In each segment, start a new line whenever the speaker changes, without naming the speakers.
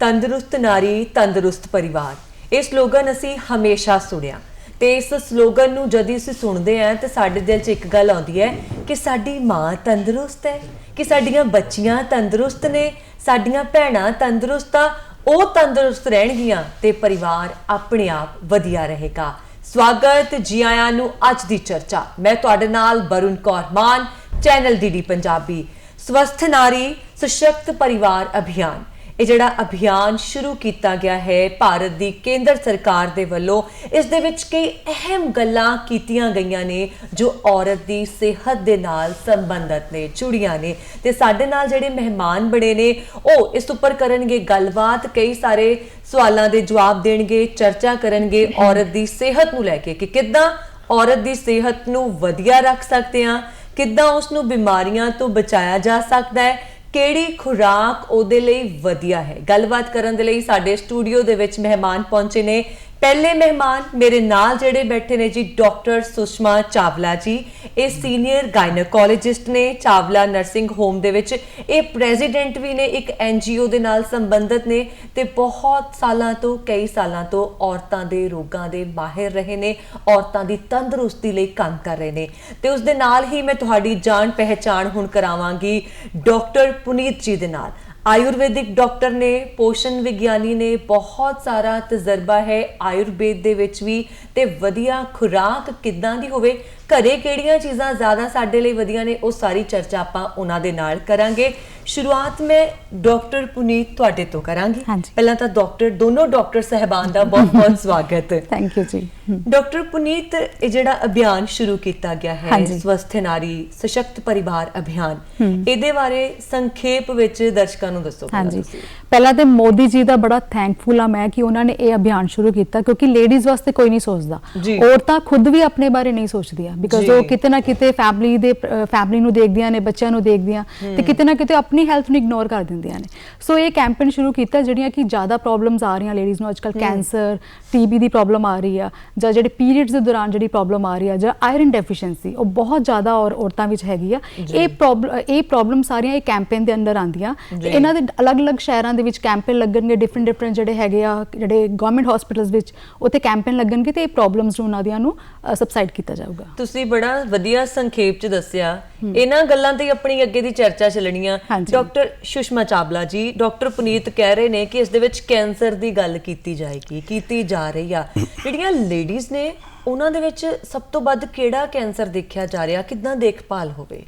ਤੰਦਰੁਸਤ ਨਾਰੀ, ਤੰਦਰੁਸਤ ਪਰਿਵਾਰ। ਇਹ ਸਲੋਗਨ ਅਸੀਂ ਹਮੇਸ਼ਾ ਸੁਣਿਆ। ਤੇ ਇਸ ਸਲੋਗਨ ਨੂੰ ਜਦ ਅਸੀਂ ਸੁਣਦੇ ਹਾਂ, ਤੇ ਸਾਡੇ ਦਿਲ 'ਚ ਇੱਕ ਗੱਲ ਆਉਂਦੀ ਹੈ ਕਿ ਸਾਡੀ ਮਾਂ ਤੰਦਰੁਸਤ ਹੈ, ਕਿ ਸਾਡੀਆਂ ਬੱਚੀਆਂ ਤੰਦਰੁਸਤ ਨੇ, ਸਾਡੀਆਂ ਭੈਣਾਂ ਤੰਦਰੁਸਤ ਆ, ਉਹ ਤੰਦਰੁਸਤ ਰਹਿਣਗੀਆਂ ਤੇ ਪਰਿਵਾਰ ਆਪਣੇ ਆਪ ਵਧੀਆ ਰਹੇਗਾ। ਸਵਾਗਤ ਜੀ ਆਇਆਂ ਨੂੰ ਅੱਜ ਦੀ ਚਰਚਾ। ਮੈਂ ਤੁਹਾਡੇ ਨਾਲ ਬਰੁਣ ਕੌਰ ਮਾਨ, ਚੈਨਲ ਡੀਡੀ ਪੰਜਾਬੀ। ਸਵਸਥ ਨਾਰੀ, ਸਸ਼ਕਤ ਪਰਿਵਾਰ ਅਭਿਆਨ। ਇਹ ਜਿਹੜਾ ਅਭਿਆਨ ਸ਼ੁਰੂ ਕੀਤਾ ਗਿਆ ਹੈ ਭਾਰਤ ਦੀ ਕੇਂਦਰ ਸਰਕਾਰ ਦੇ ਵੱਲੋਂ, ਇਸ ਦੇ ਵਿੱਚ ਕਈ ਅਹਿਮ ਗੱਲਾਂ ਕੀਤੀਆਂ ਗਈਆਂ ਨੇ ਜੋ ਔਰਤ ਦੀ ਸਿਹਤ ਦੇ ਨਾਲ ਸੰਬੰਧਿਤ ਨੇ, ਜੁੜੀਆਂ ਨੇ। ਤੇ ਸਾਡੇ ਨਾਲ ਜਿਹੜੇ ਮਹਿਮਾਨ ਬਣੇ ਨੇ, ਉਹ ਇਸ ਉੱਪਰ ਕਰਨਗੇ ਗੱਲਬਾਤ, ਕਈ ਸਾਰੇ ਸਵਾਲਾਂ ਦੇ ਜਵਾਬ ਦੇਣਗੇ, ਚਰਚਾ ਕਰਨਗੇ ਔਰਤ ਦੀ ਸਿਹਤ ਨੂੰ ਲੈ ਕੇ ਕਿ ਕਿੱਦਾਂ ਔਰਤ ਦੀ ਸਿਹਤ ਨੂੰ ਵਧੀਆ ਰੱਖ ਸਕਦੇ ਹਾਂ, ਕਿੱਦਾਂ ਉਸ ਨੂੰ ਬਿਮਾਰੀਆਂ ਤੋਂ ਬਚਾਇਆ ਜਾ ਸਕਦਾ ਹੈ ਕਿਹੜੀ ਖੁਰਾਕ ਉਹਦੇ ਲਈ ਵਧੀਆ ਹੈ? ਗੱਲਬਾਤ ਕਰਨ ਦੇ ਲਈ ਸਾਡੇ ਸਟੂਡੀਓ ਦੇ ਵਿੱਚ ਮਹਿਮਾਨ ਪਹੁੰਚੇ ਨੇ ਪਹਿਲੇ ਮਹਿਮਾਨ ਮੇਰੇ ਨਾਲ ਜਿਹੜੇ ਬੈਠੇ ਨੇ ਜੀ, ਡਾਕਟਰ ਸੁਸ਼ਮਾ ਚਾਵਲਾ ਜੀ। ਇਹ ਸੀਨੀਅਰ ਗਾਇਨੋਕੋਲੋਜਿਸਟ ਨੇ, ਚਾਵਲਾ ਨਰਸਿੰਗ ਹੋਮ ਦੇ ਵਿੱਚ। ਇਹ ਪ੍ਰੈਜ਼ੀਡੈਂਟ ਵੀ ਨੇ, ਇੱਕ ਐਨਜੀਓ ਦੇ ਨਾਲ ਸੰਬੰਧਿਤ ਨੇ ਤੇ ਬਹੁਤ ਸਾਲਾਂ ਤੋਂ, ਕਈ ਸਾਲਾਂ ਤੋਂ ਔਰਤਾਂ ਦੇ ਰੋਗਾਂ ਦੇ ਮਾਹਿਰ ਰਹੇ ਨੇ, ਔਰਤਾਂ ਦੀ ਤੰਦਰੁਸਤੀ ਲਈ ਕੰਮ ਕਰ ਰਹੇ ਨੇ। ਤੇ ਉਸ ਦੇ ਨਾਲ ਹੀ ਮੈਂ ਤੁਹਾਡੀ ਜਾਣ ਪਹਿਚਾਣ ਹੁਣ ਕਰਾਵਾਂਗੀ, ਡਾਕਟਰ ਪੁਨੀਤ ਜੀ ਦੇ ਨਾਲ। ਆਯੁਰਵੈਦਿਕ ਡਾਕਟਰ ਨੇ, ਪੋਸ਼ਣ ਵਿਗਿਆਨੀ ਨੇ ਬਹੁਤ ਸਾਰਾ ਤਜਰਬਾ ਹੈ ਆਯੁਰਵੇਦ ਦੇ ਵਿੱਚ ਵੀ ਤੇ ਵਧੀਆ ਖੁਰਾਕ ਕਿੱਦਾਂ ਦੀ ਹੋਵੇ ਘਰੇ ਕਿਹੜੀਆਂ ਚੀਜ਼ਾਂ ਜ਼ਿਆਦਾ ਸਾਡੇ ਲਈ ਵਧੀਆ ਨੇ ਉਹ ਸਾਰੀ ਚਰਚਾ ਆਪਾਂ ਉਹਨਾਂ ਦੇ ਨਾਲ ਕਰਾਂਗੇ। ਸ਼ੁਰੂਆਤ ਮੈਂ ਡਾਕਟਰ ਪੁਨੀਤ ਤੁਹਾਡੇ ਤੋਂ ਕਰਾਂਗੀ। ਪਹਿਲਾਂ ਤਾਂ ਡਾਕਟਰ ਦੋਨੋਂ ਡਾਕਟਰ ਸਹਿਬਾਨ ਦਾ ਬਹੁਤ-ਬਹੁਤ ਸਵਾਗਤ। ਹੈ
thank you ji
doctor Puneet ਇਹ ਜਿਹੜਾ ਅਭਿਆਨ ਸ਼ੁਰੂ ਕੀਤਾ ਗਿਆ ਹੈ। ਸਵਸਥ ਨਾਰੀ ਸਸ਼ਕਤ ਪਰਿਵਾਰ ਅਭਿਆਨ ਇਹਦੇ ਬਾਰੇ ਸੰਖੇਪ ਵਿੱਚ ਦਰਸ਼ਕਾਂ ਨੂੰ ਦੱਸੋ
ਹਾਂਜੀ। ਪਹਿਲਾਂ ਤੇ ਮੋਦੀ ਜੀ ਦਾ ਬੜਾ ਥੈਂਕਫੁਲ ਆ ਮੈਂ ਕਿ ਉਹਨਾਂ ਨੇ ਇਹ ਅਭਿਆਨ ਸ਼ੁਰੂ ਕੀਤਾ ਕਿਉਂਕਿ ਲੇਡੀਜ਼ ਵਾਸਤੇ ਕੋਈ ਨਹੀਂ ਸੋਚਦਾ। ਔਰਤਾਂ ਖੁਦ ਵੀ ਆਪਣੇ ਬਾਰੇ ਨਹੀਂ ਸੋਚਦੀਆਂ। ਬਿਕਾਜ਼। ਉਹ ਕਿਤੇ ਨਾ ਕਿਤੇ ਫੈਮਿਲੀ ਦੇ ਫੈਮਿਲੀ ਨੂੰ ਦੇਖਦੀਆਂ ਨੇ ਬੱਚਿਆਂ ਨੂੰ ਦੇਖਦੀਆਂ ਤੇ ਕਿਤੇ ਨਾ ਕਿਤੇ ਆਪਣੀ ਹੈਲਥ ਨੂੰ ਇਗਨੋਰ ਕਰ ਦਿੰਦੀਆਂ ਨੇ। ਸੋ ਇਹ ਕੈਂਪੇਨ ਸ਼ੁਰੂ ਕੀਤਾ ਜਿਹੜੀਆਂ ਕਿ ਜ਼ਿਆਦਾ ਪ੍ਰੋਬਲਮਸ ਆ ਰਹੀਆਂ ਲੇਡੀਜ਼ ਨੂੰ। ਅੱਜਕੱਲ ਕੈਂਸਰ ਟੀਬੀ ਦੀ ਪ੍ਰੋਬਲਮ ਆ ਰਹੀ ਆ ਜਾਂ ਜਿਹੜੇ ਪੀਰੀਅਡਸ ਦੇ ਦੌਰਾਨ ਜਿਹੜੀ ਪ੍ਰੋਬਲਮ ਆ ਰਹੀ ਆ ਜਾਂ ਆਇਰਨ ਡੈਫੀਸ਼ੀਐਂਸੀ ਉਹ ਬਹੁਤ ਜ਼ਿਆਦਾ ਔਰ ਔਰਤਾਂ ਵਿੱਚ ਹੈਗੀ ਆ। ਇਹ ਪ੍ਰੋਬਲਮ ਇਹ ਪ੍ਰੋਬਲਮ ਸਾਰੀਆਂ ਇਹ ਕੈਂਪੇਨ ਦੇ ਅੰਡਰ ਆਉਂਦੀਆਂ। ਤੇ ਇਹਨਾਂ ਦੇ ਅਲੱਗ-ਅਲੱਗ ਸ਼ਹਿਰਾਂ ਦੇ ਵਿੱਚ ਕੈਂਪੇਨ ਲੱਗਣਗੇ ਡਿਫਰੈਂਟ ਡਿਫਰੈਂਟ ਜਿਹੜੇ ਹੈਗੇ ਆ ਜਿਹੜੇ ਗਵਰਨਮੈਂਟ ਹਸਪੀਟਲਸ ਵਿੱਚ ਉੱਥੇ ਕੈਂਪੇਨ ਲੱਗਣਗੇ ਤੇ ਇਹ ਪ੍ਰੋਬਲਮਸ ਨੂੰ ਉਹਨਾਂ ਦੀਆਂ ਨੂੰ ਸਬਸਾਈਡ ਕੀਤਾ ਜਾਊਗਾ।
ਤੁਸੀਂ ਬੜਾ ਵਧੀਆ ਸੰਖੇਪ ਚ ਦੱਸਿਆ। ਇਹਨਾਂ ਗੱਲਾਂ ਤੇ ਹੀ ਆਪਣੀ ਅੱਗੇ ਦੀ ਚਰਚਾ ਚੱਲਣੀ ਆ।
ਹਾਂਜੀ।
ਡਾਕਟਰ ਸੁਸ਼ਮਾ ਚਾਵਲਾ ਜੀ ਡਾਕਟਰ ਪੁਨੀਤ ਕਹਿ ਰਹੇ ਨੇ ਕਿ ਇਸ ਦੇ ਵਿੱਚ ਕੈਂਸਰ ਦੀ ਗੱਲ ਕੀਤੀ ਜਾਏਗੀ ਕੀਤੀ ਜਾ ਰਹੀ ਆ। ਜਿਹੜੀਆਂ ਲੇਡੀਜ਼ ਨੇ ਉਹਨਾਂ ਦੇ ਵਿੱਚ ਸਭ ਤੋਂ ਵੱਧ ਕਿਹੜਾ ਕੈਂਸਰ ਦੇਖਿਆ ਜਾ ਰਿਹਾ? ਕਿੱਦਾਂ ਦੇਖਭਾਲ ਹੋਵੇ?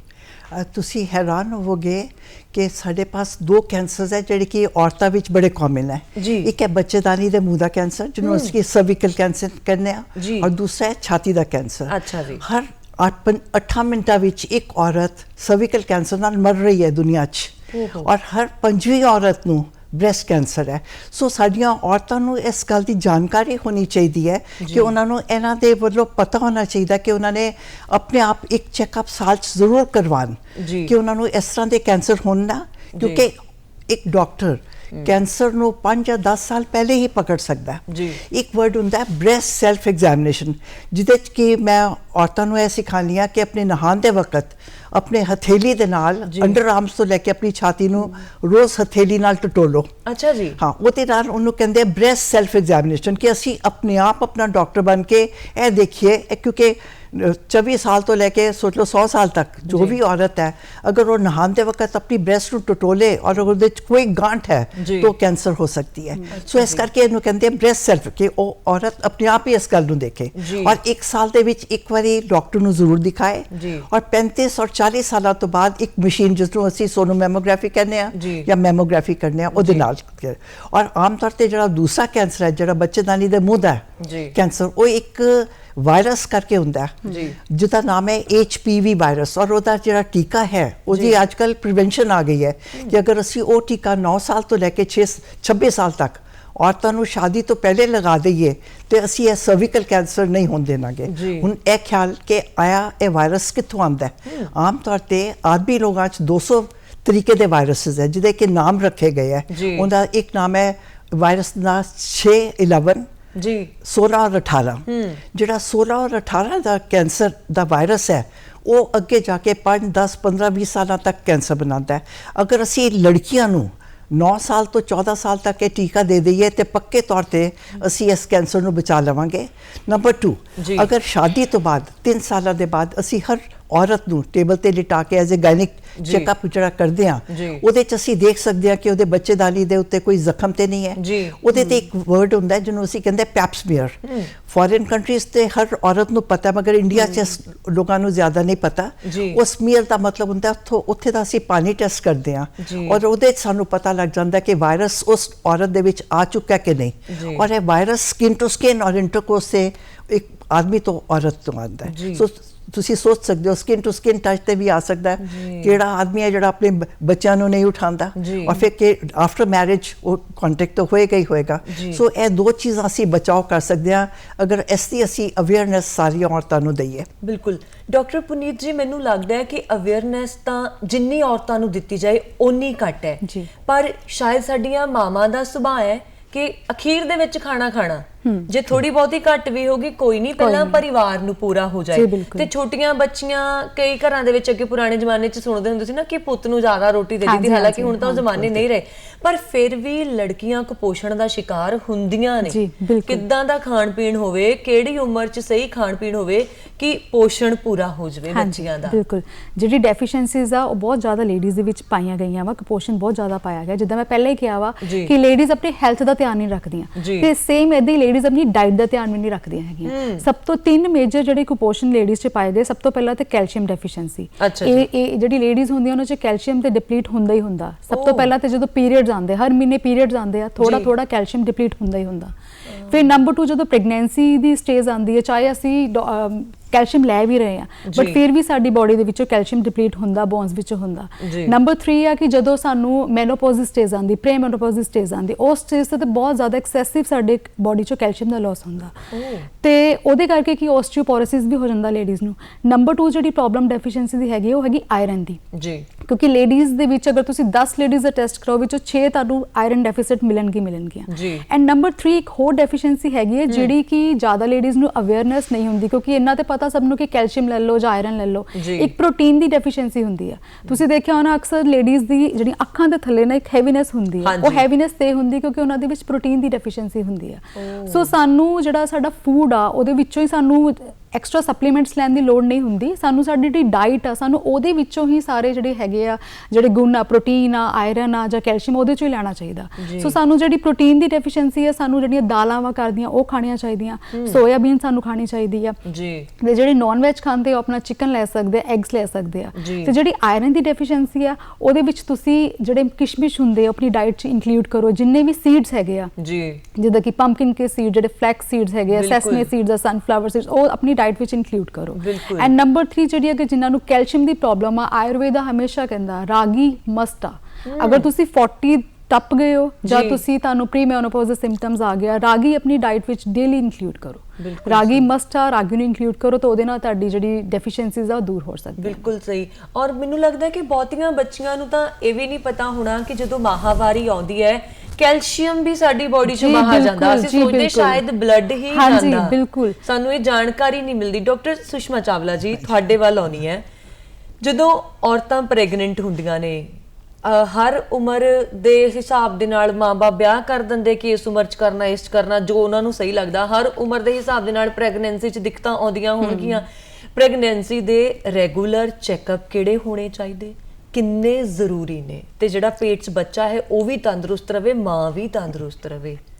ਤੁਸੀਂ ਹੈਰਾਨ ਹੋਵੋਗੇ ਕਿ ਸਾਡੇ ਪਾਸ ਦੋ ਕੈਂਸਰਸ ਹੈ ਜਿਹੜੇ ਕਿ ਔਰਤਾਂ ਵਿੱਚ ਬੜੇ ਕਾਮਨ ਹੈ। ਇੱਕ ਹੈ ਬੱਚੇਦਾਨੀ ਦੇ ਮੂੰਹ ਦਾ ਕੈਂਸਰ ਜਿਹਨੂੰ ਅਸੀਂ ਸਰਵਿਕਲ ਕੈਂਸਰ ਕਹਿੰਦੇ ਆ। ਔਰ ਦੂਸਰਾ ਹੈ ਛਾਤੀ ਦਾ ਕੈਂਸਰ
ਅੱਛਾ ਜੀ।
ਹਰ 8 ਮਿੰਟਾਂ ਵਿੱਚ ਇੱਕ ਔਰਤ ਸਰਵਿਕਲ ਕੈਂਸਰ ਨਾਲ ਮਰ ਰਹੀ ਹੈ ਦੁਨੀਆ 'ਚ। ਔਰ ਹਰ ਪੰਜਵੀਂ ਔਰਤ ਨੂੰ ਬ੍ਰੈਸਟ ਕੈਂਸਰ ਹੈ। ਸੋ ਸਾਡੀਆਂ ਔਰਤਾਂ ਨੂੰ ਇਸ ਗੱਲ ਦੀ ਜਾਣਕਾਰੀ ਹੋਣੀ ਚਾਹੀਦੀ ਹੈ ਕਿ ਉਹਨਾਂ ਨੂੰ ਇਹਨਾਂ ਦੇ ਵੱਲੋਂ ਪਤਾ ਹੋਣਾ ਚਾਹੀਦਾ ਕਿ ਉਹਨਾਂ ਨੇ ਆਪਣੇ ਆਪ ਇੱਕ ਚੈੱਕਅਪ ਸਾਲ 'ਚ ਜ਼ਰੂਰ ਕਰਵਾਉਣ। ਕਿ ਉਹਨਾਂ ਨੂੰ ਇਸ ਤਰ੍ਹਾਂ ਦੇ ਕੈਂਸਰ ਹੋਣ ਨਾ। ਕਿਉਂਕਿ ਇੱਕ ਡਾਕਟਰ ਕੈਂਸਰ ਨੂੰ 5 ਜਾਂ 10 ਸਾਲ ਪਹਿਲੇ ਹੀ ਪਕੜ ਸਕਦਾ।
ਜੀ।
ਇੱਕ ਵਰਡ ਹੁੰਦਾ ਹੈ ਬ੍ਰੈਸਟ ਸੈਲਫ ਐਗਜ਼ਾਮੀਨੇਸ਼ਨ ਜਿਹਦੇ ਚ ਕਿ ਮੈਂ ਔਰਤਾਂ ਨੂੰ ਇਹ ਸਿਖਾਉਂਦੀ ਹਾਂ ਕਿ ਆਪਣੇ ਨਹਾਉਣ ਦੇ ਵਕਤ ਆਪਣੇ ਹਥੇਲੀ ਦੇ ਨਾਲ। ਅੰਡਰ ਆਰਮਸ ਤੋਂ ਲੈ ਕੇ ਆਪਣੀ ਛਾਤੀ ਨੂੰ ਰੋਜ਼ ਹਥੇਲੀ ਨਾਲ ਟਟੋਲੋ
ਅੱਛਾ ਜੀ
ਹਾਂ ਉਹਦੇ ਨਾਲ ਉਹਨੂੰ ਕਹਿੰਦੇ ਬ੍ਰੈਸਟ ਸੈਲਫ ਐਗਜ਼ਾਮੀਨੇਸ਼ਨ ਕਿ ਅਸੀਂ ਆਪਣੇ ਆਪ ਆਪਣਾ ਡਾਕਟਰ ਬਣ ਕੇ ਇਹ ਦੇਖੀਏ ਕਿਉਂਕਿ 24 ਸਾਲ ਤੋਂ ਲੈ ਕੇ ਸੋਚ ਲਓ 100 ਸਾਲ ਤੱਕ ਜੋ। ਵੀ ਔਰਤ ਹੈ ਅਗਰ ਉਹ ਨਹਾਉਣ ਦੇ ਵਕਤ ਆਪਣੀ ਬ੍ਰੈਸਟ ਨੂੰ ਟਟੋਲੇ ਔਰ ਉਹਦੇ ਚ ਕੋਈ ਗਾਂਠ ਹੈ। ਤਾਂ ਕੈਂਸਰ ਹੋ ਸਕਦੀ ਹੈ ਸੋ ਇਸ ਕਰਕੇ ਇਹਨੂੰ ਕਹਿੰਦੇ ਬ੍ਰੈਸਟ ਸੈਲਫ ਕਿ ਉਹ ਔਰਤ ਆਪਣੇ ਆਪ ਹੀ ਇਸ ਗੱਲ ਨੂੰ ਦੇਖੇ। ਔਰ ਇੱਕ ਸਾਲ ਦੇ ਵਿੱਚ ਇੱਕ ਵਾਰੀ ਡਾਕਟਰ ਨੂੰ ਜ਼ਰੂਰ ਦਿਖਾਏ। ਔਰ 35 ਔਰ 40 ਸਾਲਾਂ ਤੋਂ ਬਾਅਦ ਇੱਕ ਮਸ਼ੀਨ ਜਿਸ ਨੂੰ ਅਸੀਂ ਸੋਨੋਮੈਮੋਗ੍ਰਾਫੀ ਕਹਿੰਦੇ ਆ
ਜੀ।
ਮੈਮੋਗ੍ਰਾਫੀ ਕਰਨੇ ਆ ਉਹਦੇ। ਨਾਲ ਔਰ ਆਮ ਤੌਰ ਤੇ ਜਿਹੜਾ ਦੂਸਰਾ ਕੈਂਸਰ ਹੈ ਜਿਹੜਾ ਬੱਚੇਦਾਨੀ ਦੇ ਮੂੰਹ ਦਾ। ਕੈਂਸਰ ਉਹ ਇੱਕ ਵਾਇਰਸ ਕਰਕੇ ਹੁੰਦਾ
ਜੀ।
ਜਿਹਦਾ ਨਾਮ ਹੈ HPV ਵਾਇਰਸ ਔਰ ਉਹਦਾ ਜਿਹੜਾ ਟੀਕਾ ਹੈ ਉਹਦੀ। ਅੱਜਕੱਲ ਪ੍ਰੀਵੈਂਸ਼ਨ ਆ ਗਈ ਹੈ ਕਿ ਅਗਰ ਅਸੀਂ ਉਹ ਟੀਕਾ 9 ਸਾਲ ਤੋਂ ਲੈ ਕੇ 6 26 ਸਾਲ ਤੱਕ ਔਰਤਾਂ ਨੂੰ ਸ਼ਾਦੀ ਤੋਂ ਪਹਿਲੇ ਲਗਾ ਦਈਏ ਤੇ ਅਸੀਂ ਇਹ ਸਰਵਿਕਲ ਕੈਂਸਰ ਨਹੀਂ ਹੋਣ ਦੇਵਾਂਗੇ
ਜੀ।
ਹੁਣ ਇਹ ਖਿਆਲ ਕਿ ਆਇਆ ਇਹ ਵਾਇਰਸ ਕਿੱਥੋਂ ਆਉਂਦਾ ਹੈ ਆਮ ਤੌਰ ਤੇ ਆਦਮੀ ਲੋਕਾਂ 'ਚ 200 ਤਰੀਕੇ ਦੇ ਵਾਇਰਸਸ ਹੈ ਜਿਹਦੇ ਕਿ ਨਾਮ ਰੱਖੇ ਗਏ ਹੈ। ਉਹਦਾ ਇੱਕ ਨਾਮ ਹੈ ਵਾਇਰਸ ਦਾ 611
ਜੀ
16 ਔਰ 18 ਜਿਹੜਾ 16 ਔਰ 18 ਦਾ ਕੈਂਸਰ ਦਾ ਵਾਇਰਸ ਹੈ ਉਹ ਅੱਗੇ ਜਾ ਕੇ 5 10 15 20 ਸਾਲਾਂ ਤੱਕ ਕੈਂਸਰ ਬਣਾਉਂਦਾ ਹੈ ਅਗਰ ਅਸੀਂ ਲੜਕੀਆਂ ਨੂੰ 9 ਸਾਲ ਤੋਂ 14 ਸਾਲ ਤੱਕ ਇਹ ਟੀਕਾ ਦੇ ਦਈਏ ਤੇ ਪੱਕੇ ਤੌਰ ਤੇ ਅਸੀਂ ਇਸ ਕੈਂਸਰ ਨੂੰ ਬਚਾ ਲਵਾਂਗੇ ਨੰਬਰ 2
ਜੀ।
ਅਗਰ ਸ਼ਾਦੀ ਤੋਂ ਬਾਅਦ 3 ਸਾਲਾਂ ਦੇ ਬਾਅਦ ਅਸੀਂ ਹਰ ਔਰਤ ਨੂੰ ਟੇਬਲ ਤੇ ਲਿਟਾ ਕੇ ਐਜ਼ ਅ ਗਾਇਨਿਕ। ਚੈੱਕਅਪ ਜਿਹੜਾ ਕਰਦੇ ਆ। ਉਹਦੇ ਚ ਅਸੀਂ ਦੇਖ ਸਕਦੇ ਆ ਕਿ ਉਹਦੇ ਬੱਚੇਦਾਨੀ ਦੇ ਉੱਤੇ ਕੋਈ ਜ਼ਖਮ ਤੇ ਨਹੀਂ ਹੈ। ਉਹਦੇ ਤੇ ਇੱਕ ਵਰਡ ਹੁੰਦਾ ਜਿਹਨੂੰ ਅਸੀਂ ਕਹਿੰਦੇ ਪੈਪਸਮੀਅਰ ਫੋਰਨ ਕੰਟਰੀਜ਼ ਤੇ ਹਰ ਔਰਤ ਨੂੰ ਪਤਾ ਮਗਰ ਇੰਡੀਆ 'ਚ ਲੋਕਾਂ ਨੂੰ ਜ਼ਿਆਦਾ ਨਹੀਂ ਪਤਾ। ਉਸ ਸਮੀਅਰ ਦਾ ਮਤਲਬ ਹੁੰਦਾ ਉੱਥੋਂ ਉੱਥੇ ਦਾ ਅਸੀਂ ਪਾਣੀ ਟੈਸਟ ਕਰਦੇ ਆ। ਔਰ ਉਹਦੇ ਸਾਨੂੰ ਪਤਾ ਲੱਗ ਜਾਂਦਾ ਕਿ ਵਾਇਰਸ ਉਸ ਔਰਤ ਦੇ ਵਿੱਚ ਆ ਚੁੱਕਾ ਕਿ। ਨਹੀਂ ਔਰ ਇਹ ਵਾਇਰਸ ਸਕਿਨ ਟੂ ਸਕਿਨ ਔਰ ਇੰਟਰਕੋਰਸ ਸੇ ਇੱਕ ਆਦਮੀ ਤੋਂ ਔਰਤ ਤੋਂ ਆਉਂਦਾ। ਹੈ ਸੋ ਤੁਸੀਂ ਸੋਚ ਸਕਦੇ ਹੋ ਸਕਿਨ ਟੂ ਸਕਿਨ ਟੱਚ ਤੇ ਵੀ ਆ ਸਕਦਾ ਹੈ। ਕਿਹੜਾ ਆਦਮੀ ਹੈ ਜਿਹੜਾ ਆਪਣੇ ਬੱਚਿਆਂ ਨੂੰ ਨਹੀਂ ਉਠਾਉਂਦਾ। ਔਰ ਫਿਰ ਕਿ ਆਫਟਰ ਮੈਰਿਜ ਉਹ ਕੰਟੈਕਟ ਤਾਂ ਹੋਏਗਾ ਹੀ ਹੋਏਗਾ। ਸੋ ਇਹ ਦੋ ਚੀਜ਼ਾਂ ਅਸੀਂ ਬਚਾਓ ਕਰ ਸਕਦੇ ਹਾਂ ਅਗਰ ਇਸ ਦੀ ਅਸੀਂ ਅਵੇਅਰਨੈਸ ਸਾਰੀਆਂ ਔਰਤਾਂ ਨੂੰ ਦਈਏ
ਬਿਲਕੁਲ ਡਾਕਟਰ ਪੁਨੀਤ ਜੀ ਮੈਨੂੰ ਲੱਗਦਾ ਹੈ ਕਿ ਅਵੇਅਰਨੈਸ ਤਾਂ ਜਿੰਨੀ ਔਰਤਾਂ ਨੂੰ ਦਿੱਤੀ ਜਾਏ ਓਨੀ ਘੱਟ ਹੈ। ਪਰ ਸ਼ਾਇਦ ਸਾਡੀਆਂ ਮਾਵਾਂ ਦਾ ਸੁਭਾਅ ਹੈ ਕਿ ਅਖੀਰ ਦੇ ਵਿੱਚ ਖਾਣਾ ਖਾਣਾ ਜੇ ਥੋੜੀ ਬਹੁਤੀ ਘੱਟ ਵੀ ਹੋਗੀ ਕੋਈ ਨਹੀਂ ਪਹਿਲਾਂ ਪਰਿਵਾਰ ਨੂੰ ਪੂਰਾ ਹੋ ਜਾਏ। ਤੇ ਛੋਟੀਆਂ ਬੱਚੀਆਂ ਕਈ ਘਰਾਂ ਦੇ ਵਿੱਚ ਅੱਗੇ ਪੁਰਾਣੇ ਜ਼ਮਾਨੇ 'ਚ ਸੁਣਦੇ ਹੁੰਦੇ ਸੀ ਨਾ ਕਿ ਪੁੱਤ ਨੂੰ ਜ਼ਿਆਦਾ ਰੋਟੀ ਦੇ ਦਿੱਤੀ ਹਾਲਾਂਕਿ ਹੁਣ ਤਾਂ ਉਹ ਜ਼ਮਾਨੇ ਨਹੀਂ ਰਹੇ। ਪਰ ਫਿਰ ਵੀ ਲੜਕੀਆਂ ਕੁਪੋਸ਼ਣ ਦਾ ਸ਼ਿਕਾਰ ਹੁੰਦੀਆਂ ਨੇ। ਕਿੱਦਾਂ ਦਾ ਖਾਣ ਪੀਣ ਹੋਵੇ ਕਿਹੜੀ ਉਮਰ 'ਚ ਸਹੀ ਖਾਣ ਪੀਣ ਹੋਵੇ ਕਿ ਪੋਸ਼ਣ ਪੂਰਾ ਹੋ ਜਾਵੇ ਬੱਚਿਆਂ ਦਾ।
ਬਿਲਕੁਲ। ਜਿਹੜੀ ਡੈਫੀਸ਼ੀਐਂਸੀਜ਼ ਆ ਉਹ ਬਹੁਤ ਜ਼ਿਆਦਾ ਲੇਡੀਜ਼ ਦੇ ਵਿੱਚ ਪਾਈਆਂ ਗਈਆਂ ਵਾ। ਕੁਪੋਸ਼ਣ ਬਹੁਤ ਜ਼ਿਆਦਾ ਪਾਇਆ ਗਿਆ। ਜਿੱਦਾਂ ਮੈਂ ਪਹਿਲਾਂ ਹੀ ਕਿਹਾ ਵਾ। ਕਿ ਲੇਡੀਜ਼ ਆਪਣੀ ਹੈਲਥ ਦਾ ਧਿਆਨ ਨਹੀਂ ਰੱਖਦੀਆਂ। ਤੇ ਸੇਮ ਇਦਾਂ ਹੀ ਲੇਡੀਜ਼ ਆਪਣੀ ਡਾਈਟ ਦਾ ਧਿਆਨ ਵੀ ਨਹੀਂ ਰੱਖਦੀਆਂ ਹੈਗੀਆਂ ਸਭ ਤੋਂ ਤਿੰਨ ਮੇਜਰ ਜਿਹੜੇ ਕੁਪੋਸ਼ਣ ਲੇਡੀਜ਼ 'ਚ ਪਾਏ ਗਏ ਸਭ ਤੋਂ ਪਹਿਲਾਂ ਤੇ ਕੈਲਸ਼ੀਅਮ ਡੈਫੀਸ਼ੀਐਂਸੀ। ਇਹ ਇਹ ਜਿਹੜੀ ਲੇਡੀਜ਼ ਹੁੰਦੀਆਂ ਉਹਨਾਂ 'ਚ ਕੈਲਸ਼ੀਅਮ ਤੇ ਡਿਪਲੀਟ ਹੁੰਦਾ ਹੀ ਹੁੰਦਾ ਸਭ। ਤੋਂ ਪਹਿਲਾਂ ਤੇ ਜਦੋਂ ਪੀਰੀਅਡਸ ਆਉਂਦੇ ਹਰ ਮਹੀਨੇ ਪੀਰੀਅਡਸ ਆਉਂਦੇ ਆ ਥੋੜਾ। ਥੋੜਾ ਕੈਲਸ਼ੀਅਮ ਡਿਪਲੀਟ ਹੁੰਦਾ ਹੀ ਹੁੰਦਾ ਫਿਰ ਨੰਬਰ 2 ਜਦੋਂ ਪ੍ਰੈਗਨੈਂਸੀ ਦੀ ਸਟੇਜ ਆਉਂਦੀ ਹੈ ਚਾਹੇ ਅਸੀਂ ਕੈਲਸ਼ੀਅਮ ਲੈ ਵੀ ਰਹੇ ਆ। ਬਟ। ਫਿਰ ਵੀ ਸਾਡੀ ਬਾਡੀ ਦੇ ਵਿੱਚੋਂ ਕੈਲਸ਼ੀਅਮ ਡਿਪਲੀਟ ਹੁੰਦਾ ਬੋਨਸ ਵਿੱਚੋਂ ਹੁੰਦਾ। ਨੰਬਰ 3 ਆ ਕਿ ਜਦੋਂ ਸਾਨੂੰ ਮੈਨੋਪੌਜ਼ ਦੀ ਸਟੇਜ ਆਉਂਦੀ ਪ੍ਰੀ ਮੈਨੋਪੌਜ਼ ਦੀ ਸਟੇਜ ਆਉਂਦੀ ਉਸ ਸਟੇਜ ਤੇ ਬਹੁਤ ਜ਼ਿਆਦਾ ਐਕਸੈਸਿਵ ਸਾਡੇ ਬਾਡੀ ਚੋਂ ਕੈਲਸ਼ੀਅਮ ਦਾ ਲਾਸ ਹੁੰਦਾ। ਤੇ ਉਹਦੇ ਕਰਕੇ ਕੀ ਆਸਟੀਓਪੋਰੋਸਿਸ ਵੀ ਹੋ ਜਾਂਦਾ ਲੇਡੀਜ਼ ਨੂੰ। ਨੰਬਰ 2 ਜਿਹੜੀ ਪ੍ਰੋਬਲਮ ਡੈਫੀਸ਼ੀਐਂਸੀ ਦੀ ਹੈਗੀ ਉਹ ਹੈਗੀ ਆਇਰਨ ਦੀ।
ਜੀ।
ਕਿਉਂਕਿ ਲੇਡੀਜ਼ ਦੇ ਵਿੱਚ ਅਗਰ ਤੁਸੀਂ 10 ਲੇਡੀਜ਼ ਦਾ ਟੈਸਟ ਕਰਾਓ ਵਿੱਚੋਂ 6 ਤੁਹਾਨੂੰ ਆਇਰਨ ਡੈਫੀਸਿਟ ਮਿਲਣਗੇ ਮਿਲਣਗੀਆਂ।
ਜੀ।
ਐਂਡ ਨੰਬਰ 3 ਇੱਕ ਹੋਰ ਡੈਫੀਸ਼ੀਐਂਸੀ ਹੈਗੀ ਹੈ ਜਿਹੜੀ ਕਿ ਜ਼ਿਆਦਾ ਲੇਡੀਜ਼ ਨੂੰ ਅਵੇਅਰਨੈਸ ਨਹੀਂ ਹੁੰਦੀ ਕਿਉਂਕਿ ਇਹਨਾਂ ਤੇ ਪਤਾ ਸਭ ਨੂੰ ਕਿ ਕੈਲਸ਼ੀਅਮ ਲੈ ਲਓ ਜਾਂ ਆਇਰਨ ਲੈ ਲਓ। ਇੱਕ ਪ੍ਰੋਟੀਨ ਦੀ ਡੈਫੀਸ਼ੀਐਂਸੀ ਹੁੰਦੀ ਹੈ ਤੁਸੀਂ ਦੇਖਿਆ ਹੋਣਾ ਅਕਸਰ ਲੇਡੀਜ਼ ਦੀ ਜਿਹੜੀ ਅੱਖਾਂ ਦੇ ਥੱਲੇ ਨਾ ਇੱਕ ਹੈਵੀਨੈਸ ਹੁੰਦੀ ਹੈ ਉਹ। ਹੈਵੀਨੈਸ ਤੇ ਹੁੰਦੀ ਕਿਉਂਕਿ ਉਹਨਾਂ ਦੇ ਵਿੱਚ ਪ੍ਰੋਟੀਨ ਦੀ ਡੈਫੀਸ਼ੀਐਂਸੀ ਹੁੰਦੀ ਹੈ ਸੋ ਸਾਨੂੰ ਜਿਹੜਾ ਸਾਡਾ ਫੂਡ ਆ ਉਹਦੇ ਵਿੱਚੋਂ ਹੀ ਸਾਨੂੰ ਐਕਸਟਰਾ ਸਪਲੀਮੈਂਟਸ ਲੈਣ ਦੀ ਲੋੜ ਨਹੀਂ ਹੁੰਦੀ। ਸਾਨੂੰ ਸਾਡੀ ਜਿਹੜੀ ਡਾਈਟ ਆ ਸਾਨੂੰ ਉਹਦੇ ਵਿੱਚੋਂ ਹੀ ਸਾਰੇ ਜਿਹੜੇ ਹੈਗੇ ਆ ਜਿਹੜੇ ਗੁਣ ਆ ਪ੍ਰੋਟੀਨ ਆ ਆਇਰਨ ਆ ਜਾਂ ਕੈਲਸ਼ੀਅਮ ਉਹਦੇ ਚੋਂ ਹੀ ਲੈਣਾ ਚਾਹੀਦਾ। ਸੋ ਸਾਨੂੰ ਜਿਹੜੀ ਪ੍ਰੋਟੀਨ ਦੀ ਡੈਫੀਸ਼ੀਐਂਸੀ ਆ ਸਾਨੂੰ ਜਿਹੜੀਆਂ ਦਾਲਾਂ ਵਾ ਕਰਦੀਆਂ ਉਹ ਖਾਣੀਆਂ ਚਾਹੀਦੀਆਂ। ਸੋਇਆਬੀਨ ਸਾਨੂੰ ਖਾਣੀ ਚਾਹੀਦੀ ਆ।
ਜੀ।
ਤੇ ਜਿਹੜੇ ਨਾਨ ਵੈਜ ਖਾਂਦੇ ਆ ਉਹ ਆਪਣਾ ਚਿਕਨ ਲੈ ਸਕਦੇ ਆ ਐਗਸ ਲੈ ਸਕਦੇ ਆ। ਤੇ ਜਿਹੜੀ ਆਇਰਨ ਦੀ ਡੈਫੀਸ਼ੀਐਂਸੀ ਆ ਉਹਦੇ ਵਿੱਚ ਤੁਸੀਂ ਜਿਹੜੇ ਕਿਸ਼ਮਿਸ਼ ਹੁੰਦੇ ਆ ਆਪਣੀ ਡਾਈਟ 'ਚ ਇਨਕਲੂਡ ਕਰੋ। ਜਿੰਨੇ ਵੀ ਸੀਡਸ ਹੈਗੇ ਆ।
ਜੀ।
ਜਿੱਦਾਂ ਕਿ ਪੰਪਕਿਨ ਕੇ ਸੀਡ ਜਿਹੜੇ ਫਲੈਕਸ ਸੀਡਸ ਹੈਗੇ ਆ। ਸੈਸਮੇ ਸੀਡਸ ਆ ਸਨਫਲਾਵਰ ਸੀਡਸ ਉਹ ਆਪਣੀ ਡਾਈਟ ਵਿੱਚ ਇਨਕਲੂਡ ਕਰੋ। ਐਂਡ ਨੰਬਰ 3 ਜਿਹੜੀ ਅਗਰ ਜਿਨ੍ਹਾਂ ਨੂੰ ਕੈਲਸ਼ੀਅਮ ਦੀ ਪ੍ਰੋਬਲਮ ਆ ਆਯੁਰਵੇਦਾ ਹਮੇਸ਼ਾ ਕਹਿੰਦਾ ਰਾਗੀ ਮਸਟ ਅਗਰ ਤੁਸੀਂ 40 ਟੱਪ ਗਏ ਹੋ ਜਾਂ। ਤੁਸੀਂ ਤੁਹਾਨੂੰ ਪ੍ਰੀ ਮੈਨੋਪੌਜ਼ ਦੇ ਸਿੰਪਟਮਸ ਆ ਗਿਆ ਰਾਗੀ ਆਪਣੀ ਡਾਈਟ ਵਿੱਚ ਡੇਲੀ ਇਨਕਲੂਡ ਕਰੋ। ਰਾਗੀ ਮਸਟ ਆ ਰਾਗੀ ਨੂੰ ਇਨਕਲੂਡ ਕਰੋ ਤਾਂ ਉਹਦੇ ਨਾਲ ਤੁਹਾਡੀ ਜਿਹੜੀ ਡੈਫੀਸ਼ੀਐਂਸੀਜ਼ ਆ ਦੂਰ ਹੋ ਸਕਦੀ
ਬਿਲਕੁਲ ਸਹੀ। ਔਰ ਮੈਨੂੰ ਲੱਗਦਾ ਕਿ ਬਹੁਤੀਆਂ ਬੱਚੀਆਂ ਨੂੰ ਤਾਂ ਇਹ ਵੀ ਨਹੀਂ ਪਤਾ ਹੋਣਾ ਕਿ ਜਦੋਂ ਮਾਹਾਵਾਰੀ ਆਉਂਦੀ ਹੈ ਕੈਲਸ਼ੀਅਮ ਵੀ ਸਾਡੀ ਬਾਡੀ ਚੋਂ ਬਾਹਰ ਜਾਂਦਾ। ਅਸੀਂ ਸੋਚਦੇ। ਸ਼ਾਇਦ ਬਲੱਡ ਹੀ
ਹਾਂਜੀ,
ਜਾਂਦਾ
ਬਿਲਕੁਲ।
ਸਾਨੂੰ ਇਹ ਜਾਣਕਾਰੀ ਨਹੀਂ ਮਿਲਦੀ। ਡਾਕਟਰ ਸੁਸ਼ਮਾ ਚਾਵਲਾ ਜੀ ਤੁਹਾਡੇ ਵੱਲ ਆਉਣੀ ਹੈ। ਜਦੋਂ ਔਰਤਾਂ ਪ੍ਰੈਗਨੈਂਟ ਹੁੰਦੀਆਂ ਨੇ ਹਰ ਉਮਰ ਦੇ ਹਿਸਾਬ ਦੇ ਨਾਲ ਮਾਪੇ ਵਿਆਹ ਕਰ ਦਿੰਦੇ ਕਿ ਇਸ ਉਮਰ 'ਚ ਕਰਨਾ ਇਸ 'ਚ ਕਰਨਾ ਜੋ ਉਹਨਾਂ ਨੂੰ ਸਹੀ ਲੱਗਦਾ। ਹਰ ਉਮਰ ਦੇ ਹਿਸਾਬ ਦੇ ਨਾਲ ਪ੍ਰੈਗਨੈਂਸੀ 'ਚ ਦਿੱਕਤਾਂ ਆਉਂਦੀਆਂ ਹੋਣਗੀਆਂ। ਪ੍ਰੈਗਨੈਂਸੀ ਦੇ ਰੈਗੂਲਰ ਚੈੱਕਅਪ ਕਿਹੜੇ ਹੋਣੇ ਚਾਹੀਦੇ? ਕਿੰਨੇ ਜ਼ਰੂਰੀ ਨੇ? ਤੇ ਜਿਹੜਾ ਪੇਟ 'ਚ ਬੱਚਾ ਹੈ ਉਹ ਵੀ ਤੰਦਰੁਸਤ ਰਵੇ ਮਾਂ ਵੀ ਤੰਦਰੁਸਤ ਰਵੇ।
ਅ,